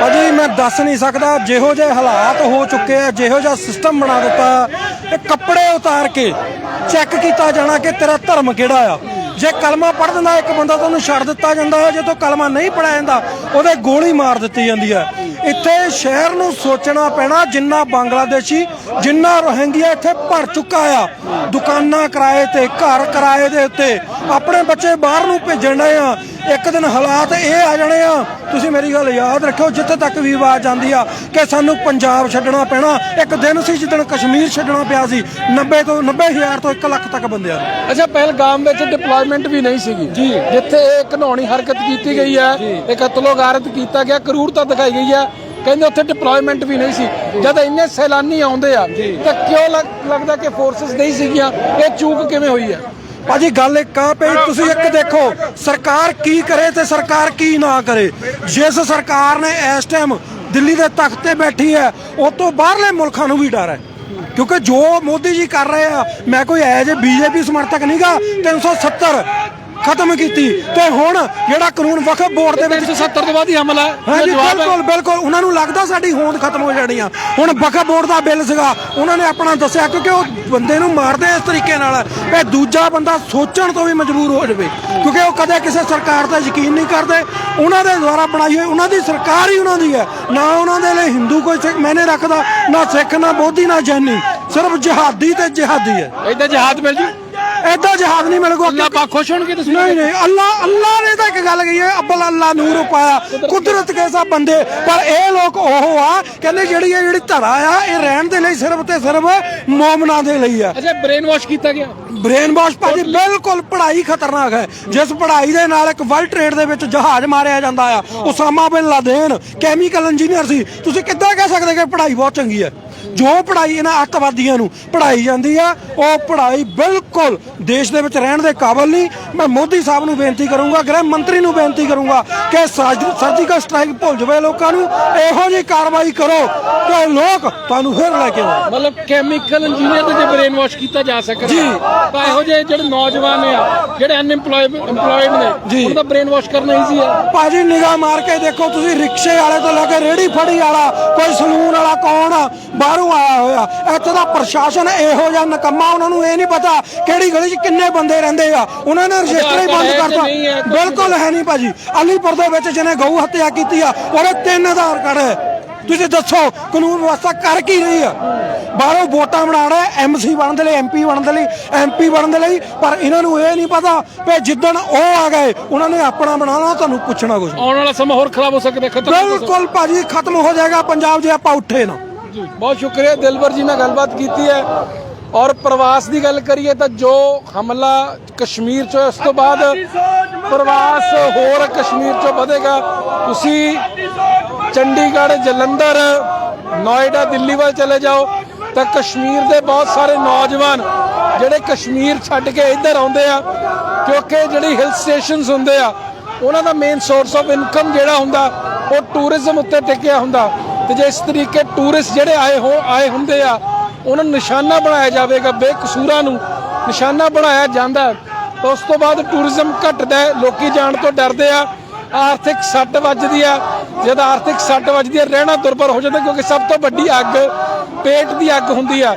ਭਾਜੀ, ਮੈਂ ਦੱਸ ਨਹੀਂ ਸਕਦਾ, ਜਿਹੋ ਜਿਹੇ ਹਾਲਾਤ ਹੋ ਚੁੱਕੇ ਆ, ਜਿਹੋ ਜਿਹਾ ਸਿਸਟਮ ਬਣਾ ਦਿੱਤਾ, ਇਹ ਕੱਪੜੇ ਉਤਾਰ ਕੇ ਚੈੱਕ ਕੀਤਾ ਜਾਣਾ ਕਿ ਤੇਰਾ ਧਰਮ ਕਿਹੜਾ ਆ। ਜੇ ਕਲਮਾ ਪੜ੍ਹ ਦਿੰਦਾ, ਇੱਕ ਬੰਦਾ ਤੁਹਾਨੂੰ ਛੱਡ ਦਿੱਤਾ ਜਾਂਦਾ ਹੈ ਜੇ ਤੋਂ ਕਲਮਾ ਨਹੀਂ ਪੜਿਆ ਜਾਂਦਾ, ਉਹਦੇ ਗੋਲੀ ਮਾਰ ਦਿੱਤੀ ਜਾਂਦੀ ਹੈ ਇੱਥੇ ਸ਼ਹਿਰ ਨੂੰ ਸੋਚਣਾ ਪੈਣਾ, ਜਿੰਨਾ ਬੰਗਲਾਦੇਸ਼ੀ, ਜਿੰਨਾ ਰੋਹਿੰਗੀਆ ਇੱਥੇ ਭਰ ਚੁੱਕਾ ਆ। ਦੁਕਾਨਾਂ ਕਿਰਾਏ ਤੇ, ਘਰ ਕਿਰਾਏ ਦੇ ਉੱਤੇ, ਆਪਣੇ ਬੱਚੇ ਬਾਹਰ ਨੂੰ ਭੇਜਣ ਡਏ ਆ। ਇੱਕ ਦਿਨ ਹਾਲਾਤ ਇਹ ਆ ਜਾਣੇ ਆ। ਤੁਸੀਂ ਮੇਰੀ ਗੱਲ ਯਾਦ ਰੱਖਿਓ ਜਿੱਥੇ ਤੱਕ ਵੀ ਆਵਾਜ਼ ਜਾਂਦੀ ਆ ਕਿ ਸਾਨੂੰ ਪੰਜਾਬ ਛੱਡਣਾ ਪੈਣਾ ਇੱਕ ਦਿਨ ਸੀ ਜਿੱਦਣ ਕਸ਼ਮੀਰ ਛੱਡਣਾ ਪਿਆ ਸੀ। 90 ਤੋਂ 90 ਹਜ਼ਾਰ ਤੋਂ 1 ਲੱਖ ਤੱਕ ਬੰਦਿਆਂ ਨੂੰ ਅੱਛਾ ਪਹਿਲਗਾਮ ਵਿੱਚ ਡਿਪਲੋਇਮੈਂਟ ਵੀ ਨਹੀਂ ਸੀਗੀ। ਜਿੱਥੇ ਇਹ ਘਨੌਣੀ ਹਰਕਤ ਕੀਤੀ ਗਈ ਹੈ ਇਹ ਕਤਲੋ ਗਾਰਤ ਕੀਤਾ ਗਿਆ ਕਰੂਰਤਾ ਦਿਖਾਈ ਗਈ ਹੈ ਕਹਿੰਦੇ ਉੱਥੇ ਡਿਪਲੋਇਮੈਂਟ ਵੀ ਨਹੀਂ ਸੀ। ਜਦ ਇੰਨੇ ਸੈਲਾਨੀ ਆਉਂਦੇ ਆ ਤਾਂ ਕਿਉਂ ਲੱਗ- ਲੱਗਦਾ ਕਿ ਫੋਰਸਸ ਨਹੀਂ ਸੀਗੀਆਂ? ਇਹ ਚੂਕ ਕਿਵੇਂ ਹੋਈ ਹੈ ਭਾਜੀ ਗੱਲ ਇੱਕ ਆ ਪਈ ਤੁਸੀਂ ਇੱਕ ਦੇਖੋ ਸਰਕਾਰ ਕੀ ਕਰੇ ਤੇ ਸਰਕਾਰ ਕੀ ਨਾ ਕਰੇ। ਜਿਸ ਸਰਕਾਰ ਨੇ ਇਸ ਟਾਈਮ ਦਿੱਲੀ ਦੇ ਤਖਤ ਤੇ ਬੈਠੀ ਹੈ ਉਹ ਤੋਂ ਬਾਹਰਲੇ ਮੁਲਕਾਂ ਨੂੰ ਵੀ ਡਰ ਹੈ। ਕਿਉਂਕਿ ਜੋ ਮੋਦੀ ਜੀ ਕਰ ਰਹੇ ਆ ਮੈਂ ਕੋਈ ਐ ਜੇ ਬੀਜੇਪੀ ਸਮਰਥਕ ਨਹੀਂਗਾ 370 ਖਤਮ ਕੀਤੀ ਤੇ ਹੁਣ ਜਿਹੜਾ ਕਾਨੂੰਨ ਵਕਫ ਬੋਰਡ ਦੇ ਵਿੱਚ 370 ਤੋਂ ਬਾਅਦ ਹੀ ਹਮਲਾ ਹੈ। ਹਾਂਜੀ। ਬਿਲਕੁਲ ਬਿਲਕੁਲ। ਉਹਨਾਂ ਨੂੰ ਲੱਗਦਾ ਸਾਡੀ ਹੋਂਦ ਖਤਮ ਹੋ ਜਾਣੀ ਆ। ਹੁਣ ਵਕਫ ਬੋਰਡ ਦਾ ਬਿੱਲ ਸੀਗਾ। ਉਹਨਾਂ ਨੇ ਆਪਣਾ ਦੱਸਿਆ ਕਿਉਂਕਿ ਉਹ ਬੰਦੇ ਨੂੰ ਮਾਰਦੇ ਇਸ ਤਰੀਕੇ ਨਾਲ। ਕਿ ਦੂਜਾ ਬੰਦਾ ਸੋਚਣ ਤੋਂ ਵੀ ਮਜਬੂਰ ਹੋ ਜਾਵੇ। ਕਿਉਂਕਿ ਉਹ ਕਦੇ ਕਿਸੇ ਸਰਕਾਰ ਤੇ ਯਕੀਨ ਨਹੀਂ ਕਰਦੇ। ਉਹਨਾਂ ਦੇ ਦੁਆਰਾ ਬਣਾਈ ਹੋਈ ਉਹਨਾਂ ਦੀ ਸਰਕਾਰ ਹੀ ਉਹਨਾਂ ਦੀ ਹੈ। ਨਾ ਉਹਨਾਂ ਦੇ ਲਈ ਹਿੰਦੂ ਕੋਈ ਮੈਨੇ ਰੱਖਦਾ। ਨਾ ਸਿੱਖ ਨਾ ਬੋਧੀ ਨਾ ਜੈਨੀ। ਸਿਰਫ ਜਿਹਾਦੀ ਤੇ ਜਿਹਾਦੀ ਹੈ। ਏਦਾਂ ਜਹਾਦ ਮਿਲ ਜੂ? ਐਦਾਂ ਜਿਹਾਦ ਨਹੀਂ ਮਿਲੇਗਾ ਅੱਲਾਹ ਪਾਕ ਖੁਸ਼ ਹੋਣਗੇ ਤੁਸੀਂ? ਨਹੀਂ ਨਹੀਂ ਅੱਲਾ ਅੱਲਾ ਨੇ ਤਾਂ ਇੱਕ ਗੱਲ ਕਹੀ ਹੈ ਅੱਬਲ ਅੱਲਾ ਨੂਰ ਪਾਇਆ ਕੁਦਰਤ ਕੇ ਸਭ ਬੰਦੇ। ਪਰ ਇਹ ਲੋਕ ਉਹ ਆ ਕਹਿੰਦੇ ਜਿਹੜੀ ਇਹ ਜਿਹੜੀ ਧਰਾ ਆ ਇਹ ਰਹਿਣ ਦੇ ਲਈ ਸਿਰਫ ਤੇ ਸਿਰਫ ਮੂਮਨਾਂ ਦੇ ਲਈ ਆ। ਅੱਛਾ ਬ੍ਰੇਨ ਵਾਸ਼ ਕੀਤਾ ਗਿਆ? ਬ੍ਰੇਨ ਵਾਸ਼ ਭਾਜੀ ਬਿਲਕੁਲ ਪੜ੍ਹਾਈ ਖਤਰਨਾਕ ਹੈ। ਜਿਸ ਪੜ੍ਹਾਈ ਦੇ ਨਾਲ ਇੱਕ ਵਰਲਡ ਟ੍ਰੇਡ ਦੇ ਵਿੱਚ ਜਹਾਜ਼ ਮਾਰਿਆ ਜਾਂਦਾ ਆ। ਉਸਾਮਾ ਬਿਨ ਲਾਦੇਨ ਕੈਮੀਕਲ ਇੰਜੀਨੀਅਰ ਸੀ। ਤੁਸੀਂ ਕਿੱਦਾਂ ਕਹਿ ਸਕਦੇ ਕਿ ਪੜ੍ਹਾਈ ਬਹੁਤ ਚੰਗੀ ਹੈ? ਜੋ ਪੜ੍ਹਾਈ ਇਹਨਾਂ ਅੱਤਵਾਦੀਆਂ ਨੂੰ ਪੜ੍ਹਾਈ ਜਾਂਦੀ ਆ ਉਹ ਪੜ੍ਹਾਈ ਬਿਲਕੁਲ ਦੇਸ਼ ਦੇ ਵਿੱਚ ਰਹਿਣ ਦੇ ਕਾਬਿਲ ਨਹੀਂ ਮੈਂ ਮੋਦੀ ਸਾਹਿਬ ਨੂੰ ਬੇਨਤੀ ਕਰੂੰਗਾ ਗ੍ਰਹਿ ਮੰਤਰੀ ਨੂੰ ਬੇਨਤੀ ਕਰੂੰਗਾ ਕਿ ਸਰਜੀਕਲ ਸਟ੍ਰਾਈਕ ਭੁੱਲ ਜਾਵੇ ਲੋਕਾਂ ਨੂੰ ਇਹੋ ਜਿਹੀ ਕਾਰਵਾਈ ਕਰੋ ਕਿ ਲੋਕ ਤੁਹਾਨੂੰ ਫਿਰ ਲੈ ਕੇ ਆਉਣ ਮਤਲਬ ਕੈਮੀਕਲ ਇੰਜੀਨੀਅਰ ਤੇ ਬ੍ਰੇਨ ਵਾਸ਼ ਕੀਤਾ ਜਾ ਸਕਦਾ ਜੀ। ਤਾਂ ਇਹੋ ਜਿਹੇ ਜਿਹੜੇ ਨੌਜਵਾਨ ਆ ਜਿਹੜੇ ਅਨਇੰਪਲੋਇਡ ਇੰਪਲੋਇਡ ਨੇ। ਉਹਨਾਂ ਦਾ ਬ੍ਰੇਨ ਵਾਸ਼ ਕਰਨਾ ਈਜ਼ੀ ਹੈ ਭਾਜੀ ਨਿਗਾਹ ਮਾਰ ਕੇ ਦੇਖੋ ਤੁਸੀਂ ਰਿਕਸ਼ੇ ਵਾਲੇ ਤੋਂ ਲੈ ਕੇ ਰੇੜੀ ਫੜੀ ਵਾਲਾ ਕੋਈ ਸਲੂਨ ਵਾਲਾ ਕੌਣ ਆ ਬਾਹਰੋਂ ਆਇਆ ਹੋਇਆ। ਇੱਥੇ ਦਾ ਪ੍ਰਸ਼ਾਸਨ ਇਹੋ ਜਿਹਾ ਨਕਮਾ ਉਹਨਾਂ ਨੂੰ ਇਹ ਨਹੀਂ ਪਤਾ ਕਿਹੜੀ ਗਲੀ 'ਚ ਕਿੰਨੇ ਬੰਦੇ ਰਹਿੰਦੇ ਆ। ਉਹਨਾਂ ਨੇ ਰਜਿਸਟਰ ਹੀ ਬੰਦ ਕਰਤਾ? ਬਿਲਕੁਲ ਹੈ ਨਹੀਂ ਭਾਜੀ। ਅਲੀਪੁਰ ਦੇ ਵਿੱਚ ਜਿਹਨੇ ਗਊ ਹੱਤਿਆ ਕੀਤੀ ਆ ਉਹਦੇ ਤਿੰਨ ਆਧਾਰ ਕਾਰਡ ਹੈ। ਤੁਸੀਂ ਦੱਸੋ ਕਾਨੂੰਨ ਵਿਵਸਥਾ ਕਰ ਕੀ ਰਹੀ ਆ? ਬਾਹਰੋਂ ਵੋਟਾਂ ਬਣਾ ਰਹੇ ਐਮਸੀ ਬਣਨ ਦੇ ਲਈ ਐਮਪੀ ਬਣਨ ਦੇ ਲਈ ਐਮਪੀ ਬਣਨ ਦੇ ਲਈ ਪਰ ਇਹਨਾਂ ਨੂੰ ਇਹ ਨਹੀਂ ਪਤਾ ਕਿ ਜਿੱਦਣ ਉਹ ਆ ਗਏ ਉਹਨਾਂ ਨੇ ਆਪਣਾ ਬਣਾਉਣਾ ਤੁਹਾਨੂੰ ਪੁੱਛਣਾ ਕੁਝ ਆਉਣ ਵਾਲਾ ਸਮਾਂ ਹੋਰ ਖਰਾਬ ਹੋ ਸਕਦਾ ਖਤਮ ਬਿਲਕੁਲ ਭਾਜੀ ਖਤਮ ਹੋ ਜਾਏਗਾ ਪੰਜਾਬ ਜੇ ਆਪਾਂ ਉੱਠੇ ਨਾ। ਬਹੁਤ ਸ਼ੁਕਰੀਆ, ਦਿਲਬਰ ਜੀ ਨਾਲ ਗੱਲਬਾਤ ਕੀਤੀ ਹੈ। ਔਰ ਪ੍ਰਵਾਸ ਦੀ ਗੱਲ ਕਰੀਏ ਤਾਂ ਜੋ ਹਮਲਾ ਕਸ਼ਮੀਰ ਚ ਉਸ ਤੋਂ ਬਾਅਦ ਪ੍ਰਵਾਸ ਹੋਰ ਕਸ਼ਮੀਰ ਚ ਵਧੇਗਾ। ਤੁਸੀਂ ਚੰਡੀਗੜ੍ਹ, ਜਲੰਧਰ, ਨੋਇਡਾ, ਦਿੱਲੀ ਵੱਲ ਚਲੇ ਜਾਓ, ਤਾਂ ਕਸ਼ਮੀਰ ਦੇ ਬਹੁਤ ਸਾਰੇ ਨੌਜਵਾਨ ਜਿਹੜੇ ਕਸ਼ਮੀਰ ਛੱਡ ਕੇ ਇੱਧਰ ਆਉਂਦੇ ਆ, ਕਿਉਂਕਿ ਜਿਹੜੀ ਹਿਲ ਸਟੇਸ਼ਨਸ ਹੁੰਦੇ ਆ, ਉਹਨਾਂ ਦਾ ਮੇਨ ਸੋਰਸ ਆਫ ਇਨਕਮ ਜਿਹੜਾ ਹੁੰਦਾ, ਉਹ ਟੂਰਿਜ਼ਮ ਉੱਤੇ ਟਿਕਿਆ ਹੁੰਦਾ। ਤੇ ਜੇ ਇਸ ਤਰੀਕੇ ਟੂਰਿਸਟ ਜਿਹੜੇ ਆਏ ਹੋ ਆਏ ਹੁੰਦੇ ਆ, ਉਹਨਾਂ ਨੂੰ ਨਿਸ਼ਾਨਾ ਬਣਾਇਆ ਜਾਵੇਗਾ, ਬੇਕਸੂਰਾਂ ਨੂੰ ਨਿਸ਼ਾਨਾ ਬਣਾਇਆ ਜਾਂਦਾ। ਉਸ ਤੋਂ ਬਾਅਦ ਟੂਰਿਜ਼ਮ ਘਟਦਾ ਹੈ, ਲੋਕੀ ਜਾਣ ਤੋਂ ਡਰਦੇ ਆ। ਆਰਥਿਕ ਸੱਟ ਵੱਜਦੀ ਆ। ਜਦ ਆਰਥਿਕ ਸੱਟ ਵੱਜਦੀ ਆ, ਰਹਿਣਾ ਦੁਰਬਰ ਹੋ ਜਾਂਦਾ ਕਿਉਂਕਿ ਸਭ ਤੋਂ ਵੱਡੀ ਅੱਗ ਪੇਟ ਦੀ ਅੱਗ ਹੁੰਦੀ ਆ।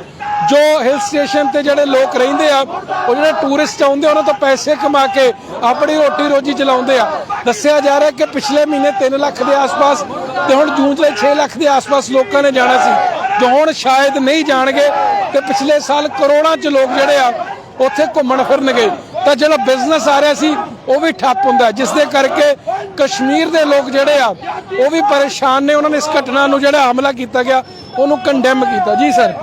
ਜੋ ਹਿਲ ਸਟੇਸ਼ਨ ਤੇ ਜਿਹੜੇ ਲੋਕ ਰਹਿੰਦੇ ਆ ਉਹ ਜਿਹੜੇ ਟੂਰਿਸਟ ਆਉਂਦੇ ਆ, ਉਹਨਾਂ ਤੋਂ ਪੈਸੇ ਕਮਾ ਕੇ ਆਪਣੀ ਰੋਟੀ ਰੋਜੀ ਚਲਾਉਂਦੇ ਆ। ਦੱਸਿਆ ਜਾ ਰਿਹਾ ਕਿ ਪਿਛਲੇ ਮਹੀਨੇ 3 ਲੱਖ ਦੇ ਆਸ-ਪਾਸ ਤੇ ਹੁਣ ਜੂਨ ਚ 6 ਲੱਖ ਦੇ ਆਸ-ਪਾਸ ਲੋਕਾਂ ਨੇ ਜਾਣਾ ਸੀ। ਜੋ ਹੁਣ ਸ਼ਾਇਦ ਨਹੀਂ ਜਾਣਗੇ ਤੇ ਪਿਛਲੇ ਸਾਲ ਕਰੋੜਾਂ ਚ ਲੋਕ ਜਿਹੜੇ ਆ ਉੱਥੇ ਘੁੰਮਣ ਫਿਰਨਗੇ। ਤਾਂ ਜਿਹੜਾ ਬਿਜ਼ਨਸ ਆ ਰਿਹਾ ਸੀ, ਉਹ ਵੀ ਠੱਪ ਹੁੰਦਾ ਜਿਸ ਦੇ ਕਰਕੇ ਕਸ਼ਮੀਰ ਦੇ ਲੋਕ ਜਿਹੜੇ ਆ, ਉਹ ਵੀ ਪਰੇਸ਼ਾਨ ਨੇ। ਉਹਨਾਂ ਨੇ ਇਸ ਘਟਨਾ ਨੂੰ ਜਿਹੜਾ ਹਮਲਾ ਕੀਤਾ ਗਿਆ, ਉਹਨੂੰ ਕੰਡੈਮ ਕੀਤਾ। ਜੀ ਸਰ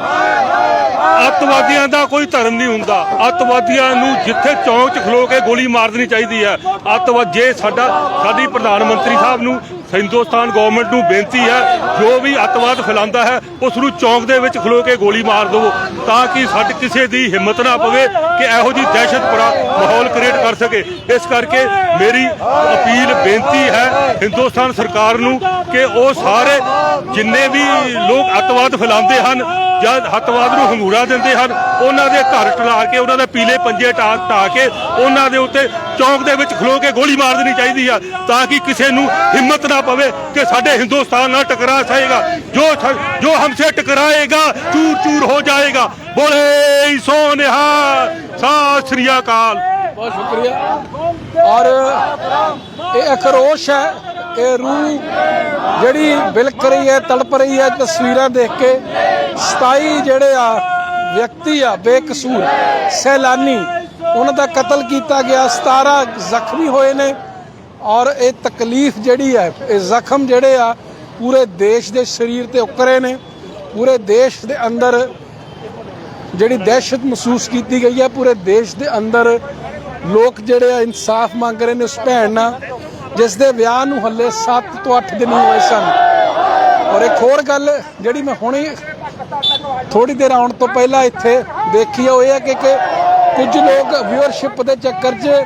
ਅੱਤਵਾਦੀਆਂ ਦਾ ਕੋਈ ਧਰਮ ਨਹੀਂ ਹੁੰਦਾ। ਅੱਤਵਾਦੀਆਂ ਨੂੰ ਜਿੱਥੇ ਚੌਂਕ 'ਚ ਖਲੋ ਕੇ ਗੋਲੀ ਮਾਰ ਦੇਣੀ ਚਾਹੀਦੀ ਹੈ, ਅੱਤਵਾਦ ਜੇ ਸਾਡਾ ਸਾਡੀ ਪ੍ਰਧਾਨ ਮੰਤਰੀ ਸਾਹਿਬ ਨੂੰ ਹਿੰਦੁਸਤਾਨ ਗਵਰਨਮੈਂਟ ਨੂੰ ਬੇਨਤੀ ਹੈ, ਜੋ ਵੀ ਅੱਤਵਾਦ ਫੈਲਾਉਂਦਾ ਹੈ ਉਸ ਨੂੰ ਚੌਂਕ ਦੇ ਵਿੱਚ ਖਲੋ ਕੇ ਗੋਲੀ ਮਾਰ ਦਿਵੋ, ਤਾਂ ਕਿ ਸਾਡੇ ਕਿਸੇ ਦੀ ਹਿੰਮਤ ਨਾ ਪਵੇ ਕਿ ਇਹੋ ਜੀ ਦਹਿਸ਼ਤ ਭਰਾ ਮਾਹੌਲ ਕ੍ਰੀਏਟ ਕਰ ਸਕੇ। ਇਸ ਕਰਕੇ ਮੇਰੀ ਅਪੀਲ, ਬੇਨਤੀ ਹੈ ਹਿੰਦੁਸਤਾਨ ਸਰਕਾਰ ਨੂੰ ਕਿ ਉਹ ਸਾਰੇ ਜਿੰਨੇ ਵੀ ਲੋਕ ਅੱਤਵਾਦ ਫੈਲਾਉਂਦੇ ਹਨ ਜਾਂ ਅੱਤਵਾਦ ਨੂੰ ਹੰਗੂਰਾ ਦਿੰਦੇ ਹਨ, ਉਹਨਾਂ ਦੇ ਘਰ ਟਲਾ ਕੇ, ਉਹਨਾਂ ਦੇ ਪੀਲੇ ਪੰਜੇ ਟਾ ਟਾ ਕੇ, ਉਹਨਾਂ ਦੇ ਉੱਤੇ ਚੌਂਕ ਦੇ ਵਿੱਚ ਖਲੋ ਕੇ ਗੋਲੀ ਮਾਰ ਦੇਣੀ ਚਾਹੀਦੀ ਆ, ਤਾਂ ਕਿ ਕਿਸੇ ਨੂੰ ਹਿੰਮਤ ਨਾ ਪਵੇ ਕਿ ਸਾਡੇ ਹਿੰਦੁਸਤਾਨ ਨਾਲ ਟਕਰਾ ਸਕੇਗਾ ਜੋ ਜੋ ਹਮਸੇ ਟਕਰਾਏਗਾ, ਚੂਰ ਚੂਰ ਹੋ ਜਾਏਗਾ। ਬੋਲੇ ਸੋ ਸਤਿ ਸ੍ਰੀ ਅਕਾਲ। ਬਹੁਤ ਸ਼ੁਕਰੀਆ। ਔਰ ਇਹ ਅਕਰੋਸ਼ ਹੈ ਇਹ ਰੂਹ ਜਿਹੜੀ ਬਿਲਕ ਰਹੀ ਹੈ, ਤੜਪ ਰਹੀ ਹੈ ਤਸਵੀਰਾਂ ਦੇਖ ਕੇ 27 ਜਿਹੜੇ ਆ ਵਿਅਕਤੀ ਆ, ਬੇਕਸੂਰ, ਸੈਲਾਨੀ, ਉਹਨਾਂ ਦਾ ਕਤਲ ਕੀਤਾ ਗਿਆ 17 ਜ਼ਖਮੀ ਹੋਏ ਨੇ ਔਰ ਇਹ ਤਕਲੀਫ ਜਿਹੜੀ ਹੈ, ਇਹ ਜ਼ਖਮ ਜਿਹੜੇ ਆ, ਪੂਰੇ ਦੇਸ਼ ਦੇ ਸਰੀਰ ਤੇ ਉਕਰੇ ਨੇ, ਪੂਰੇ ਦੇਸ਼ ਦੇ ਅੰਦਰ ਜਿਹੜੀ ਦਹਿਸ਼ਤ ਮਹਿਸੂਸ ਕੀਤੀ ਗਈ ਹੈ, ਪੂਰੇ ਦੇਸ਼ ਦੇ ਅੰਦਰ ਲੋਕ ਜਿਹੜੇ ਆ, ਇਨਸਾਫ ਮੰਗ ਰਹੇ ਨੇ, ਉਸ ਭੈਣ ਨਾਲ ਜਿਸ ਦੇ ਵਿਆਹ ਨੂੰ ਹੱਲੇ 7 ਤੋਂ 8 ਦਿਨ ਹੋਏ ਸਨ। ਔਰ ਇੱਕ ਹੋਰ ਗੱਲ ਜਿਹੜੀ ਮੈਂ ਹੁਣੇ ਥੋੜੀ ਦੇਰ ਆਉਣ ਤੋਂ ਪਹਿਲਾਂ ਇੱਥੇ ਦੇਖੀ ਉਹ ਇਹ ਹੈ ਕਿ ਕਿ ਕੁਝ ਲੋਕ ਵਿਊਅਰਸ਼ਿਪ ਦੇ ਚੱਕਰ 'ਚ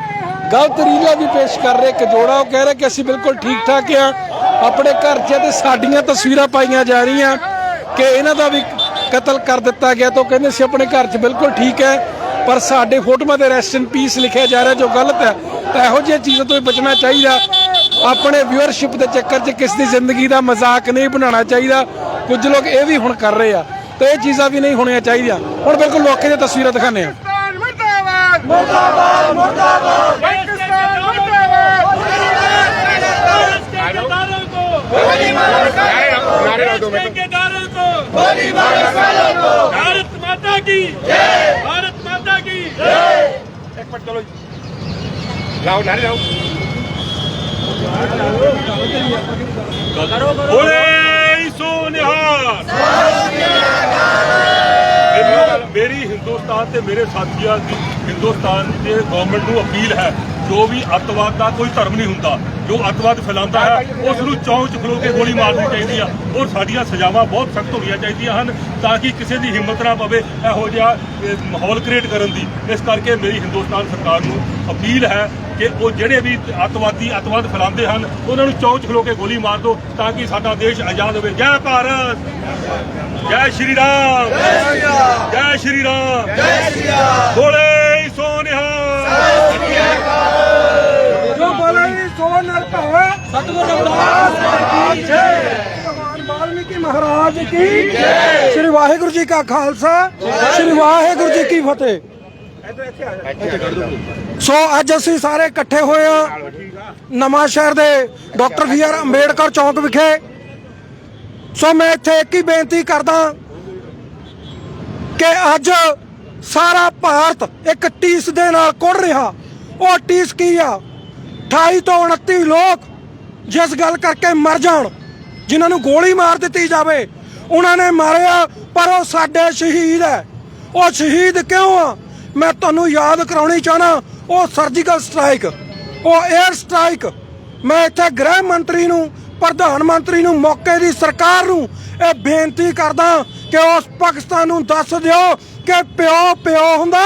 ਗਲਤ ਰੀਲਾਂ ਵੀ ਪੇਸ਼ ਕਰ ਰਹੇ, ਇੱਕ ਜੋੜਾ ਉਹ ਕਹਿ ਰਿਹਾ ਕਿ ਅਸੀਂ ਬਿਲਕੁਲ ਠੀਕ ਠਾਕ ਆ। ਆਪਣੇ ਘਰ 'ਚ ਤੇ ਸਾਡੀਆਂ ਤਸਵੀਰਾਂ ਪਾਈਆਂ ਜਾ ਰਹੀਆਂ ਕਿ ਇਹਨਾਂ ਦਾ ਵੀ ਕਤਲ ਕਰ ਦਿੱਤਾ ਗਿਆ ਤਾਂ ਉਹ ਕਹਿੰਦੇ ਸੀ ਆਪਣੇ ਘਰ 'ਚ ਬਿਲਕੁਲ ਠੀਕ ਹੈ, ਪਰ ਸਾਡੇ ਫੋਟੋਆਂ ਤੇ ਰੈਸਟ ਇਨ ਪੀਸ ਲਿਖਿਆ ਜਾ ਰਿਹਾ ਜੋ ਗਲਤ ਹੈ। ਤਾਂ ਇਹੋ ਜਿਹੀਆਂ ਚੀਜ਼ਾਂ ਤੋਂ ਵੀ ਬਚਣਾ ਚਾਹੀਦਾ। ਆਪਣੇ ਵਿਊਅਰਸ਼ਿਪ ਦੇ ਚੱਕਰ 'ਚ ਕਿਸ ਦੀ ਜ਼ਿੰਦਗੀ ਦਾ ਮਜ਼ਾਕ ਨਹੀਂ ਬਣਾਉਣਾ ਚਾਹੀਦਾ। ਕੁਝ ਲੋਕ ਇਹ ਵੀ ਹੁਣ ਕਰ ਰਹੇ ਆ। ਤੇ ਇਹ ਚੀਜ਼ਾਂ ਵੀ ਨਹੀਂ ਹੋਣੀਆਂ ਚਾਹੀਦੀਆਂ। ਹੁਣ ਬਿਲਕੁਲ ਲੋਕੇ ਦੀਆਂ ਤਸਵੀਰਾਂ ਦਿਖਾਣੇ ਆ ਲਾਓ ਨਾਰੇ ਲਾਓ। ਬੋਲੇ ਸੋ ਮੇਰੀ ਹਿੰਦੁਸਤਾਨ ਤੇ ਮੇਰੇ ਸਾਥੀਆਂ ਦੀ ਹਿੰਦੁਸਤਾਨ ਦੇ ਗਵਰਨਮੈਂਟ ਨੂੰ ਅਪੀਲ ਹੈ, ਜੋ ਵੀ ਅੱਤਵਾਦ ਦਾ ਕੋਈ ਧਰਮ ਨਹੀਂ ਹੁੰਦਾ, ਜੋ ਅੱਤਵਾਦ ਫੈਲਾਉਂਦਾ ਹੈ ਉਸ ਨੂੰ ਚੌਂਕ 'ਚ ਖਲੋ ਕੇ ਗੋਲੀ ਮਾਰਨੀ ਚਾਹੀਦੀ ਆ। ਔਰ ਸਾਡੀਆਂ ਸਜ਼ਾਵਾਂ ਬਹੁਤ ਸਖਤ ਹੋਣੀਆਂ ਚਾਹੀਦੀਆਂ ਹਨ, ਤਾਂ ਕਿ ਕਿਸੇ ਦੀ ਹਿੰਮਤ ਨਾ ਪਵੇ ਇਹੋ ਜਿਹਾ ਮਾਹੌਲ ਕ੍ਰੀਏਟ ਕਰਨ ਦੀ। ਇਸ ਕਰਕੇ ਮੇਰੀ ਹਿੰਦੁਸਤਾਨ ਸਰਕਾਰ ਨੂੰ ਅਪੀਲ ਹੈ ਕਿ ਉਹ ਜਿਹੜੇ ਵੀ ਅੱਤਵਾਦੀ ਅੱਤਵਾਦ ਫੈਲਾਉਂਦੇ ਹਨ ਉਹਨਾਂ ਨੂੰ ਚੌਂਕ 'ਚ ਖਲੋ ਕੇ ਗੋਲੀ ਮਾਰ ਦਿਓ ਤਾਂ ਕਿ ਸਾਡਾ ਦੇਸ਼ ਆਜ਼ਾਦ ਹੋਵੇ। ਜੈ ਭਾਰਤ! ਜੈ ਸ਼੍ਰੀ ਰਾਮ! ਜੈ ਸ਼੍ਰੀ ਰਾਮ! ਜੈ ਸ਼੍ਰੀ ਰਾਮ! ਜੈ ਸ਼੍ਰੀ ਰਾਮ! ਬੋਲੇ ਸੋ ਨਿਹਾਲ ਜੋ ਬੋਲੇ ਸੋ ਨਰ ਭੈ ਸਤਿਗੁਰ ਰਵਿਦਾਸ ਕੀ ਜੈ ਭਗਵਾਨ ਵਾਲਮੀਕੀ ਮਹਾਰਾਜ ਕੀ ਜੈ। ਸ੍ਰੀ ਵਾਹਿਗੁਰੂ ਜੀ ਕਾ ਖਾਲਸਾ ਸ੍ਰੀ ਵਾਹਿਗੁਰੂ ਜੀ ਕੀ ਫਤਿਹ। ਸੋ ਅੱਜ ਅਸੀਂ ਸਾਰੇ ਇਕੱਠੇ ਹੋਏ ਆ ਨਵਾਂ ਸ਼ਹਿਰ ਦੇ ਡਾਕਟਰ ਵੀ ਆਰ ਅੰਬੇਡਕਰ ਚੌਂਕ ਵਿਖੇ। ਸੋ ਮੈਂ ਇੱਥੇ ਇੱਕ ਹੀ ਬੇਨਤੀ ਕਰਦਾ ਕਿ ਅੱਜ ਸਾਰਾ ਭਾਰਤ ਇੱਕ ਟੀਸ ਦੇ ਨਾਲ ਕੁੜ ਰਿਹਾ। ਉਹ ਟੀਸ ਕੀ ਆ? 28 ਤੋਂ 29 ਲੋਕ ਜਿਸ ਗੱਲ ਕਰਕੇ ਮਰ ਜਾਣ, ਜਿਨ੍ਹਾਂ ਨੂੰ ਗੋਲੀ ਮਾਰ ਦਿੱਤੀ ਜਾਵੇ, ਉਹਨਾਂ ਨੇ ਮਾਰਿਆ, ਪਰ ਉਹ ਸਾਡੇ ਸ਼ਹੀਦ ਹੈ। ਉਹ ਸ਼ਹੀਦ ਕਿਉਂ ਆ? ਮੈਂ ਤੁਹਾਨੂੰ ਯਾਦ ਕਰਾਉਣੀ ਚਾਹਨਾ ਉਹ ਸਰਜੀਕਲ ਸਟ੍ਰਾਈਕ ਉਹ 에ਅਰ ਸਟ੍ਰਾਈਕ ਮੈਂ ਇੱਥੇ ਗ੍ਰਹਿ ਮੰਤਰੀ ਨੂੰ ਪ੍ਰਧਾਨ ਮੰਤਰੀ ਨੂੰ ਮੌਕੇ ਦੀ ਸਰਕਾਰ ਨੂੰ ਇਹ ਬੇਨਤੀ ਕਰਦਾ ਕਿ ਉਸ ਪਾਕਿਸਤਾਨ ਨੂੰ ਦੱਸ ਦਿਓ ਕਿ ਪਿਓ ਪਿਓ ਹੁੰਦਾ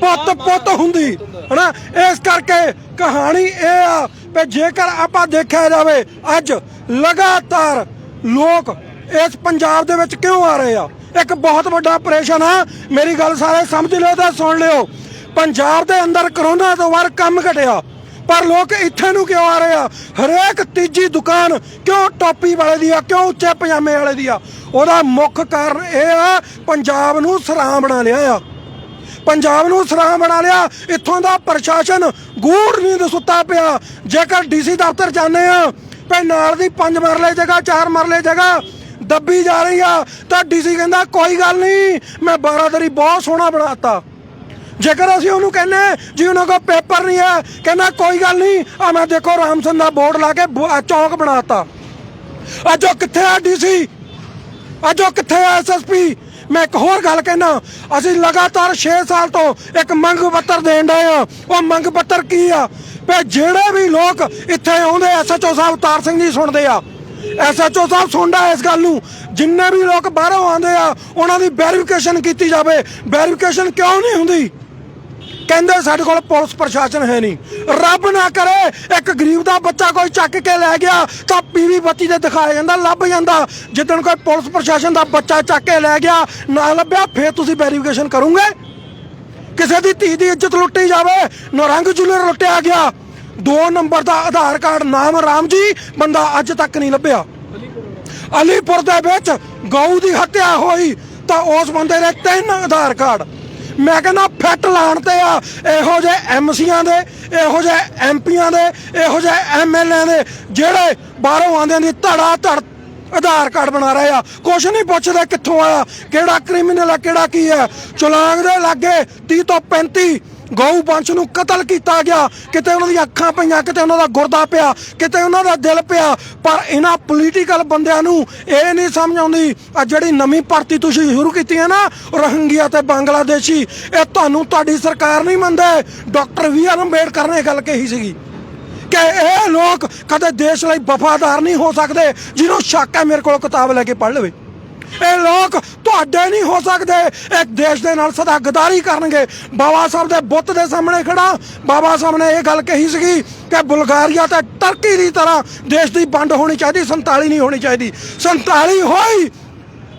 ਪੁੱਤ ਪੁੱਤ ਹੁੰਦੀ ਹਨਾ? ਇਸ ਕਰਕੇ ਕਹਾਣੀ ਇਹ ਆ ਕਿ ਜੇਕਰ ਆਪਾਂ ਦੇਖਿਆ ਜਾਵੇ ਅੱਜ ਲਗਾਤਾਰ ਲੋਕ ਇਸ ਪੰਜਾਬ ਦੇ ਵਿੱਚ ਕਿਉਂ ਆ ਰਹੇ ਆ? ਇੱਕ ਬਹੁਤ ਵੱਡਾ ਆਪਰੇਸ਼ਨ ਆ। ਮੇਰੀ ਗੱਲ ਸਾਰੇ ਸਮਝ ਲਿਓ ਤਾਂ ਸੁਣ ਲਿਓ। ਪੰਜਾਬ ਦੇ ਅੰਦਰ ਕਰੋਨਾ ਤੋਂ ਬਾਅਦ ਕੰਮ ਘਟਿਆ। ਪਰ ਲੋਕ ਇੱਥੇ ਨੂੰ ਕਿਉਂ ਆ ਰਹੇ ਆ? ਹਰੇਕ ਤੀਜੀ ਦੁਕਾਨ ਕਿਉਂ ਟੋਪੀ ਵਾਲੇ ਦੀ ਆ, ਕਿਉਂ ਉੱਚੇ ਪਜਾਮੇ ਵਾਲੇ ਦੀ ਆ? ਉਹਦਾ ਮੁੱਖ ਕਾਰਨ ਇਹ ਆ, ਪੰਜਾਬ ਨੂੰ ਸਰਾਂ ਬਣਾ ਲਿਆ ਆ। ਪੰਜਾਬ ਨੂੰ ਸਰਾਂ ਬਣਾ ਲਿਆ। ਇੱਥੋਂ ਦਾ ਪ੍ਰਸ਼ਾਸਨ ਗੂੜ ਨੀਂਦ ਸੁੱਤਾ ਪਿਆ। ਜੇਕਰ ਡੀਸੀ ਦਫ਼ਤਰ ਜਾਂਦੇ ਆ ਭਈ ਨਾਲ ਦੀ ਪੰਜ ਮਰਲੇ ਜਗ੍ਹਾ, ਚਾਰ ਮਰਲੇ ਜਗ੍ਹਾ ਦੱਬੀ ਜਾ ਰਹੀ ਆ। ਤਾਂ ਡੀਸੀ ਕਹਿੰਦਾ, ਕੋਈ ਗੱਲ ਨਹੀਂ, ਮੈਂ ਬਾਰਾਦਰੀ ਬਹੁਤ ਸੋਹਣਾ ਬਣਾਤਾ। ਜੇਕਰ ਅਸੀਂ ਉਹਨੂੰ ਕਹਿੰਨੇ ਜੀ, ਉਹਨਾਂ ਕੋਲ ਪੇਪਰ ਨਹੀਂ ਹੈ, ਕਹਿੰਦਾ, ਕੋਈ ਗੱਲ ਨਹੀਂ, ਆ ਮੈਂ ਦੇਖੋ ਰਾਮਸਨ ਦਾ ਬੋਰਡ ਲਾ ਕੇ ਬੁ- ਆਹ ਚੌਕ ਬਣਾਤਾ। ਅੱਜ ਉਹ ਕਿੱਥੇ ਆ ਡੀਸੀ? ਅੱਜ ਉਹ ਕਿੱਥੇ ਆ ਐਸਐਸਪੀ ਮੈਂ ਇੱਕ ਹੋਰ ਗੱਲ ਕਹਿਣਾ ਅਸੀਂ ਲਗਾਤਾਰ 6 ਸਾਲ ਤੋਂ ਇੱਕ ਮੰਗ ਪੱਤਰ ਦੇਣ ਡਏ ਆ। ਉਹ ਮੰਗ ਪੱਤਰ ਕੀ ਆ? ਵੀ ਜਿਹੜੇ ਵੀ ਲੋਕ ਇੱਥੇ ਆਉਂਦੇ ਐਸਐਚਓ ਸਾਹਿਬ ਤਾਰ ਸਿੰਘ ਜੀ ਸੁਣਦੇ ਆ। ਐਸਐਚਓ ਸਾਹਿਬ ਸੁਣਦਾ ਇਸ ਗੱਲ ਨੂੰ। ਜਿੰਨੇ ਵੀ ਲੋਕ ਬਾਹਰੋਂ ਆਉਂਦੇ ਆ, ਉਹਨਾਂ ਦੀ ਵੈਰੀਫਿਕੇਸ਼ਨ ਕੀਤੀ ਜਾਵੇ। ਵੈਰੀਫਿਕੇਸ਼ਨ ਕਿਉਂ ਨਹੀਂ ਹੁੰਦੀ? ਕਹਿੰਦੇ ਸਾਡੇ ਕੋਲ ਪੁਲਿਸ ਪ੍ਰਸ਼ਾਸਨ ਹੈ ਨਹੀਂ। ਰੱਬ ਨਾ ਕਰੇ, ਇੱਕ ਗਰੀਬ ਦਾ ਬੱਚਾ ਕੋਈ ਚੱਕ ਕੇ ਲੈ ਗਿਆ, ਤਾਂ ਪੀਵੀ ਬੱਤੀ ਤੇ ਦਿਖਾਇਆ ਜਾਂਦਾ, ਲੱਭ ਜਾਂਦਾ। ਜਿੱਦਣ ਕੋਈ ਪੁਲਿਸ ਪ੍ਰਸ਼ਾਸਨ ਦਾ ਬੱਚਾ ਚੱਕ ਕੇ ਲੈ ਗਿਆ, ਨਾ ਲੱਭਿਆ, ਫੇਰ ਤੁਸੀਂ ਵੈਰੀਫਿਕੇਸ਼ਨ ਕਰੋਗੇ? ਕਿਸੇ ਦੀ ਧੀ ਦੀ ਇੱਜ਼ਤ ਲੁੱਟੀ ਜਾਵੇ, ਨਰੰਗ ਜੁਲਰ ਲੁੱਟਿਆ ਗਿਆ। ਦੋ ਨੰਬਰ ਦਾ ਆਧਾਰ ਕਾਰਡ ਨਾਮ ਰਾਮ ਜੀ, ਬੰਦਾ ਅੱਜ ਤੱਕ ਨਹੀਂ ਲੱਭਿਆ। ਅਲੀਪੁਰ ਦੇ ਵਿੱਚ ਗਊ ਦੀ ਹੱਤਿਆ ਹੋਈ, ਤਾਂ ਉਸ ਬੰਦੇ ਦੇ ਤਿੰਨ ਆਧਾਰ ਕਾਰਡ। ਮੈਂ ਕਹਿੰਦਾ ਫਿੱਟ ਲਾਣ ਤੇ ਆ, ਇਹੋ ਜਿਹੇ ਐਮਸੀਆਂ ਦੇ, ਇਹੋ ਜਿਹੇ ਐਮਪੀਆਂ ਦੇ, ਇਹੋ ਜਿਹੇ ਐਮਐਲਏ ਦੇ, ਜਿਹੜੇ ਬਾਹਰੋਂ ਆਉਂਦੇ ਦੀ ਧੜਾ ਧੜ ਆਧਾਰ ਕਾਰਡ ਬਣਾ ਰਹੇ ਆ। ਕੁਛ ਨਹੀਂ ਪੁੱਛਦੇ ਕਿੱਥੋਂ ਆਇਆ, ਕਿਹੜਾ ਕ੍ਰਿਮੀਨਲ ਆ, ਕਿਹੜਾ ਕੀ ਹੈ ਚੁਲਾਂਗ ਦੇ ਲਾਗੇ 30 ਤੋਂ 35 ਗਊ ਵੰਸ਼ ਨੂੰ ਕਤਲ ਕੀਤਾ ਗਿਆ। ਕਿਤੇ ਉਹਨਾਂ ਦੀਆਂ ਅੱਖਾਂ ਪਈਆਂ, ਕਿਤੇ ਉਹਨਾਂ ਦਾ ਗੁਰਦਾ ਪਿਆ, ਕਿਤੇ ਉਹਨਾਂ ਦਾ ਦਿਲ ਪਿਆ। ਪਰ ਇਹਨਾਂ ਪੋਲੀਟੀਕਲ ਬੰਦਿਆਂ ਨੂੰ ਇਹ ਨਹੀਂ ਸਮਝ ਆਉਂਦੀ ਆ ਜਿਹੜੀ ਨਵੀਂ ਭਰਤੀ ਤੁਸੀਂ ਸ਼ੁਰੂ ਕੀਤੀ ਹੈ ਨਾ, ਰੋਹਿੰਗੀਆ ਤੇ ਬੰਗਲਾਦੇਸ਼ੀ, ਇਹ ਤੁਹਾਨੂੰ ਤੁਹਾਡੀ ਸਰਕਾਰ ਨਹੀਂ ਮੰਨਦੇ। ਡਾਕਟਰ ਵੀ ਆਰ ਅੰਬੇਡਕਰ ਨੇ ਇਹ ਗੱਲ ਕਹੀ ਸੀਗੀ ਕਿ ਇਹ ਲੋਕ ਕਦੇ ਦੇਸ਼ ਲਈ ਵਫਾਦਾਰ ਨਹੀਂ ਹੋ ਸਕਦੇ, ਜਿਹਨੂੰ ਸ਼ੱਕ ਹੈ ਮੇਰੇ ਕੋਲ ਕਿਤਾਬ ਲੈ ਕੇ ਪੜ੍ਹ ਲਵੇ। ਇਹ ਲੋਕ ਤੁਹਾਡੇ ਨਹੀਂ ਹੋ ਸਕਦੇ। ਇੱਕ ਦੇਸ਼ ਦੇ ਨਾਲ ਸਦਾ ਗਦਾਰੀ ਕਰਨਗੇ। ਬਾਬਾ ਸਾਹਿਬ ਦੇ ਬੁੱਤ ਦੇ ਸਾਹਮਣੇ ਖੜਾ। ਬਾਬਾ ਸਾਹਿਬ ਨੇ ਇਹ ਗੱਲ ਕਹੀ ਸੀਗੀ ਕਿ ਬੁਲਗਾਰੀਆ ਤੇ ਟਰਕੀ ਦੀ ਤਰ੍ਹਾਂ ਦੇਸ਼ ਦੀ ਵੰਡ ਹੋਣੀ ਚਾਹੀਦੀ 47 ਨਹੀਂ ਹੋਣੀ ਚਾਹੀਦੀ। 47 ਹੋਈ,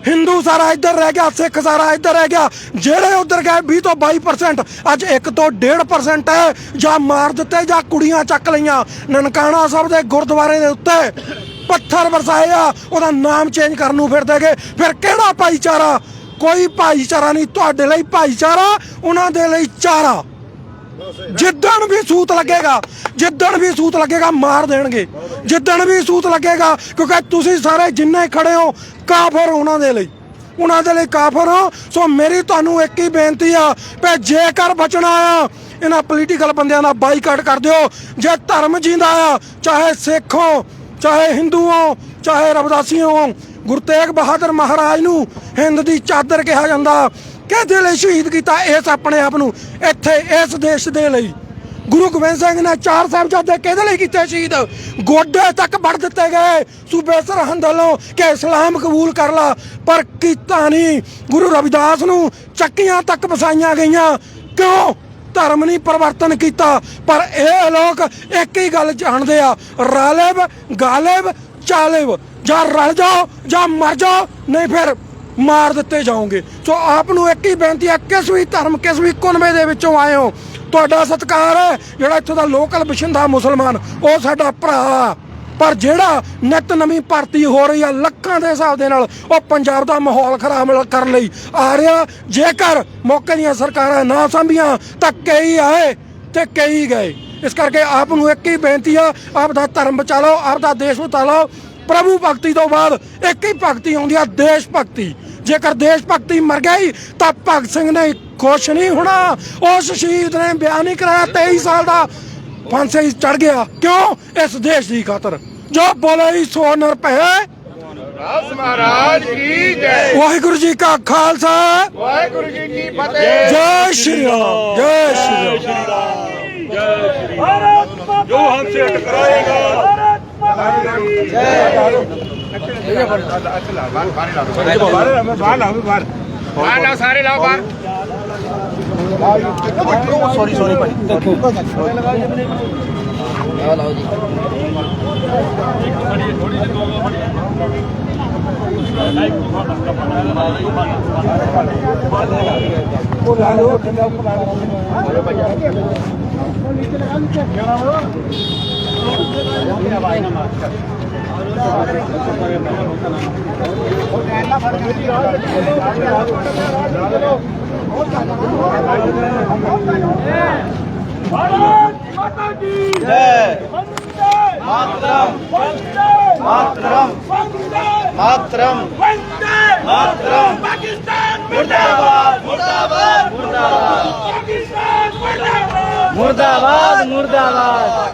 ਹਿੰਦੂ ਸਾਰਾ ਇੱਧਰ ਰਹਿ ਗਿਆ, ਸਿੱਖ ਸਾਰਾ ਇੱਧਰ ਰਹਿ ਗਿਆ। ਜਿਹੜੇ ਉੱਧਰ ਗਏ 20 ਤੋਂ 22% ਅੱਜ 1 ਤੋਂ 1.5% ਹੈ। ਜਾਂ ਮਾਰ ਦਿੱਤੇ ਜਾਂ ਕੁੜੀਆਂ ਚੱਕ ਲਈਆਂ। ਨਨਕਾਣਾ ਸਾਹਿਬ ਦੇ ਗੁਰਦੁਆਰੇ ਦੇ ਉੱਤੇ ਪੱਥਰ ਵਰਸਾਏ ਆ, ਉਹਦਾ ਨਾਮ ਚੇਂਜ ਕਰਨ ਨੂੰ ਫਿਰਦੇਗੇ ਫਿਰ ਕਿਹੜਾ ਭਾਈਚਾਰਾ? ਕੋਈ ਭਾਈਚਾਰਾ ਨਹੀਂ, ਤੁਹਾਡੇ ਲਈ ਭਾਈਚਾਰਾ, ਉਹਨਾਂ ਦੇ ਲਈ ਚਾਰਾ। ਜਿੱਦਣ ਵੀ ਸੂਤ ਲੱਗੇਗਾ, ਜਿੱਦਣ ਵੀ ਸੂਤ ਲੱਗੇਗਾ, ਮਾਰ ਦੇਣਗੇ। ਜਿੱਦਣ ਵੀ ਸੂਤ ਲੱਗੇਗਾ, ਕਿਉਂਕਿ ਤੁਸੀਂ ਸਾਰੇ ਜਿੰਨੇ ਖੜੇ ਹੋ, ਕਾਫਰ ਹੋ ਉਹਨਾਂ ਦੇ ਲਈ। ਉਹਨਾਂ ਦੇ ਲਈ ਕਾਫਰ ਹੋ। ਸੋ ਮੇਰੀ ਤੁਹਾਨੂੰ ਇੱਕ ਹੀ ਬੇਨਤੀ ਆ ਕਿ ਜੇਕਰ ਬਚਣਾ ਆ, ਇਹਨਾਂ ਪੋਲੀਟੀਕਲ ਬੰਦਿਆਂ ਦਾ ਬਾਈਕਾਟ ਕਰ ਦਿਓ। ਜੇ ਧਰਮ ਜਿੰਦਾ ਆ, ਚਾਹੇ ਸਿੱਖ ਹੋ ਚਾਹੇ ਹਿੰਦੂ ਹੋ ਚਾਹੇ ਰਬਦਾਸੀ ਹੋ ਗੁਰੂ ਤੇਗ ਬਹਾਦਰ ਮਹਾਰਾਜ ਨੂੰ ਹਿੰਦ ਦੀ ਚਾਦਰ ਕਿਹਾ ਜਾਂਦਾ। ਕਿਹਦੇ ਲਈ ਸ਼ਹੀਦ ਕੀਤਾ ਇਸ ਆਪਣੇ ਆਪ ਨੂੰ? ਇੱਥੇ ਇਸ ਦੇਸ਼ ਦੇ ਲਈ। ਗੁਰੂ ਗੋਬਿੰਦ ਸਿੰਘ ਨੇ ਚਾਰ ਸਾਹਿਬਜ਼ਾਦੇ ਕਿਹਦੇ ਲਈ ਕੀਤੇ ਸ਼ਹੀਦ? ਗੋਡੇ ਤੱਕ ਵੜ ਦਿੱਤੇ ਗਏ। ਸੂਬੇ ਸਰਹੰਦ ਵੱਲੋਂ ਕਿ ਇਸਲਾਮ ਕਬੂਲ ਕਰ ਲਾ, ਪਰ ਕੀਤਾ ਨਹੀਂ। ਗੁਰੂ ਰਵਿਦਾਸ ਨੂੰ ਚੱਕੀਆਂ ਤੱਕ ਵਸਾਈਆਂ ਗਈਆਂ। ਕਿਉਂ? ਧਰਮ ਨਹੀਂ ਪਰਿਵਰਤਨ ਕੀਤਾ, ਪਰ ਇਹ ਲੋਕ ਇੱਕ ਹੀ ਗੱਲ ਜਾਣਦੇ ਆ ਰਾਲੇਬ ਗਾਲੇਬ ਚਾਲੇਬ ਜਾਂ ਰਲ ਜਾਓ, ਜਾਂ ਮਰ ਜਾਓ, ਨਹੀਂ ਫਿਰ ਮਾਰ ਦਿੱਤੇ ਜਾਓਗੇ। ਸੋ ਆਪ ਨੂੰ ਇੱਕ ਹੀ ਬੇਨਤੀ ਹੈ ਕਿਸ ਵੀ ਧਰਮ, ਕਿਸ ਵੀ ਕੁਨਬੇ ਦੇ ਵਿੱਚੋਂ ਆਏ ਹੋ, ਤੁਹਾਡਾ ਸਤਿਕਾਰ ਹੈ, ਜਿਹੜਾ ਇੱਥੋਂ ਦਾ ਲੋਕਲ ਬਸ਼ਿੰਦਾ ਮੁਸਲਮਾਨ, ਉਹ ਸਾਡਾ ਭਰਾ ਪਰ ਜਿਹੜਾ ਨਿਤ ਨਵੀਂ ਭਰਤੀ ਹੋ ਰਹੀ ਆ ਲੱਖਾਂ ਦੇ ਹਿਸਾਬ ਦੇ ਨਾਲ, ਉਹ ਪੰਜਾਬ ਦਾ ਮਾਹੌਲ ਖਰਾਬ ਕਰਨ ਲਈ ਆ ਰਿਹਾ। ਜੇਕਰ ਮੌਕੇ ਦੀਆਂ ਸਰਕਾਰਾਂ ਨਾ ਸੰਭੀਆਂ, ਤਾਂ ਕਈ ਆਏ ਤੇ ਕਈ ਗਏ। ਇਸ ਕਰਕੇ ਆਪ ਨੂੰ ਇੱਕ ਹੀ ਬੇਨਤੀ ਆ, ਆਪ ਦਾ ਧਰਮ ਬਚਾ ਲਓ ਆਪ ਦਾ ਦੇਸ਼ ਬਚਾ ਲਓ ਪ੍ਰਭੂ ਭਗਤੀ ਤੋਂ ਬਾਅਦ ਇੱਕ ਹੀ ਭਗਤੀ ਆਉਂਦੀ ਆ, ਦੇਸ਼ ਭਗਤੀ। ਜੇਕਰ ਦੇਸ਼ ਭਗਤੀ ਮਰ ਗਈ, ਤਾਂ ਭਗਤ ਸਿੰਘ ਨੇ ਖੁਸ਼ ਨਹੀਂ ਹੋਣਾ। ਉਸ ਸ਼ਹੀਦ ਨੇ ਬਿਆਨ ਨਹੀਂ ਕਰਾਇਆ 23 ਸਾਲ ਦਾ ਫਾਂਸੀ ਚੜ ਗਿਆ ਕਿਉਂ ਇਸ ਦੇਸ਼ ਦੀ ਖਾਤਰ ਜੋ ਬੋਲੇ ਸੋ ਨਰ ਭੈ ਰਾਸ ਮਹਾਰਾਜ ਕੀ ਜੈ ਵਾਹਿਗੁਰੂ ਜੀ ਕਾ ਖਾਲਸਾ ਵਾਹਿਗੁਰੂ ਜੀ ਕੀ ਫਤਿਹ ਜੈ ਸ਼੍ਰੀ ਰਾਮ ਜੈ ਸ਼੍ਰੀ ਰਾਮ ਜੈ ਸ਼੍ਰੀ ਰਾਮ ਜੋ ਹਮਸੇ ਟਕਰਾਏਗਾ ਜੈ ਅੱਛਾ ਅੱਛਾ ਬਾਹਰ ਲਾ ਦੋ ਬਾਹਰ ਲਾ ਦੋ ਬਾਹਰ ਬਾਹਰ ਲਾਓ ਸਾਰੇ ਲਾਓ ਬਾਹਰ। ਸੌਰੀ ਸੌਰੀ ਭਾਈ। ਆ ਲਓ ਜੀ। ਥੋੜੀ ਥੋੜੀ ਦੇ ਦੋ ਬੜੀ ਉਹ ਲਾ ਲਓ ਕਿੰਨਾ ਉੱਪਰ ਲਾ ਲਓ ਅਰੇ ਭਾਈ ਕਿਹੜਾ ਵਾ ਭਾਰਤ ਮਾਤਾ ਕੀ ਜੈ ਵੰਦੇ ਮਾਤਰਮ ਵੰਦੇ ਮਾਤਰਮ ਵੰਦੇ ਮਾਤਰਮ ਵੰਦੇ ਮਾਤਰਮ ਪਾਕਿਸਤਾਨ ਮੁਰਦਾਬਾਦ ਮੁਰਦਾਬਾਦ ਮੁਰਦਾਬਾਦ ਪਾਕਿਸਤਾਨ ਮੁਰਦਾਬਾਦ ਮੁਰਦਾਬਾਦ ਮੁਰਦਾਬਾਦ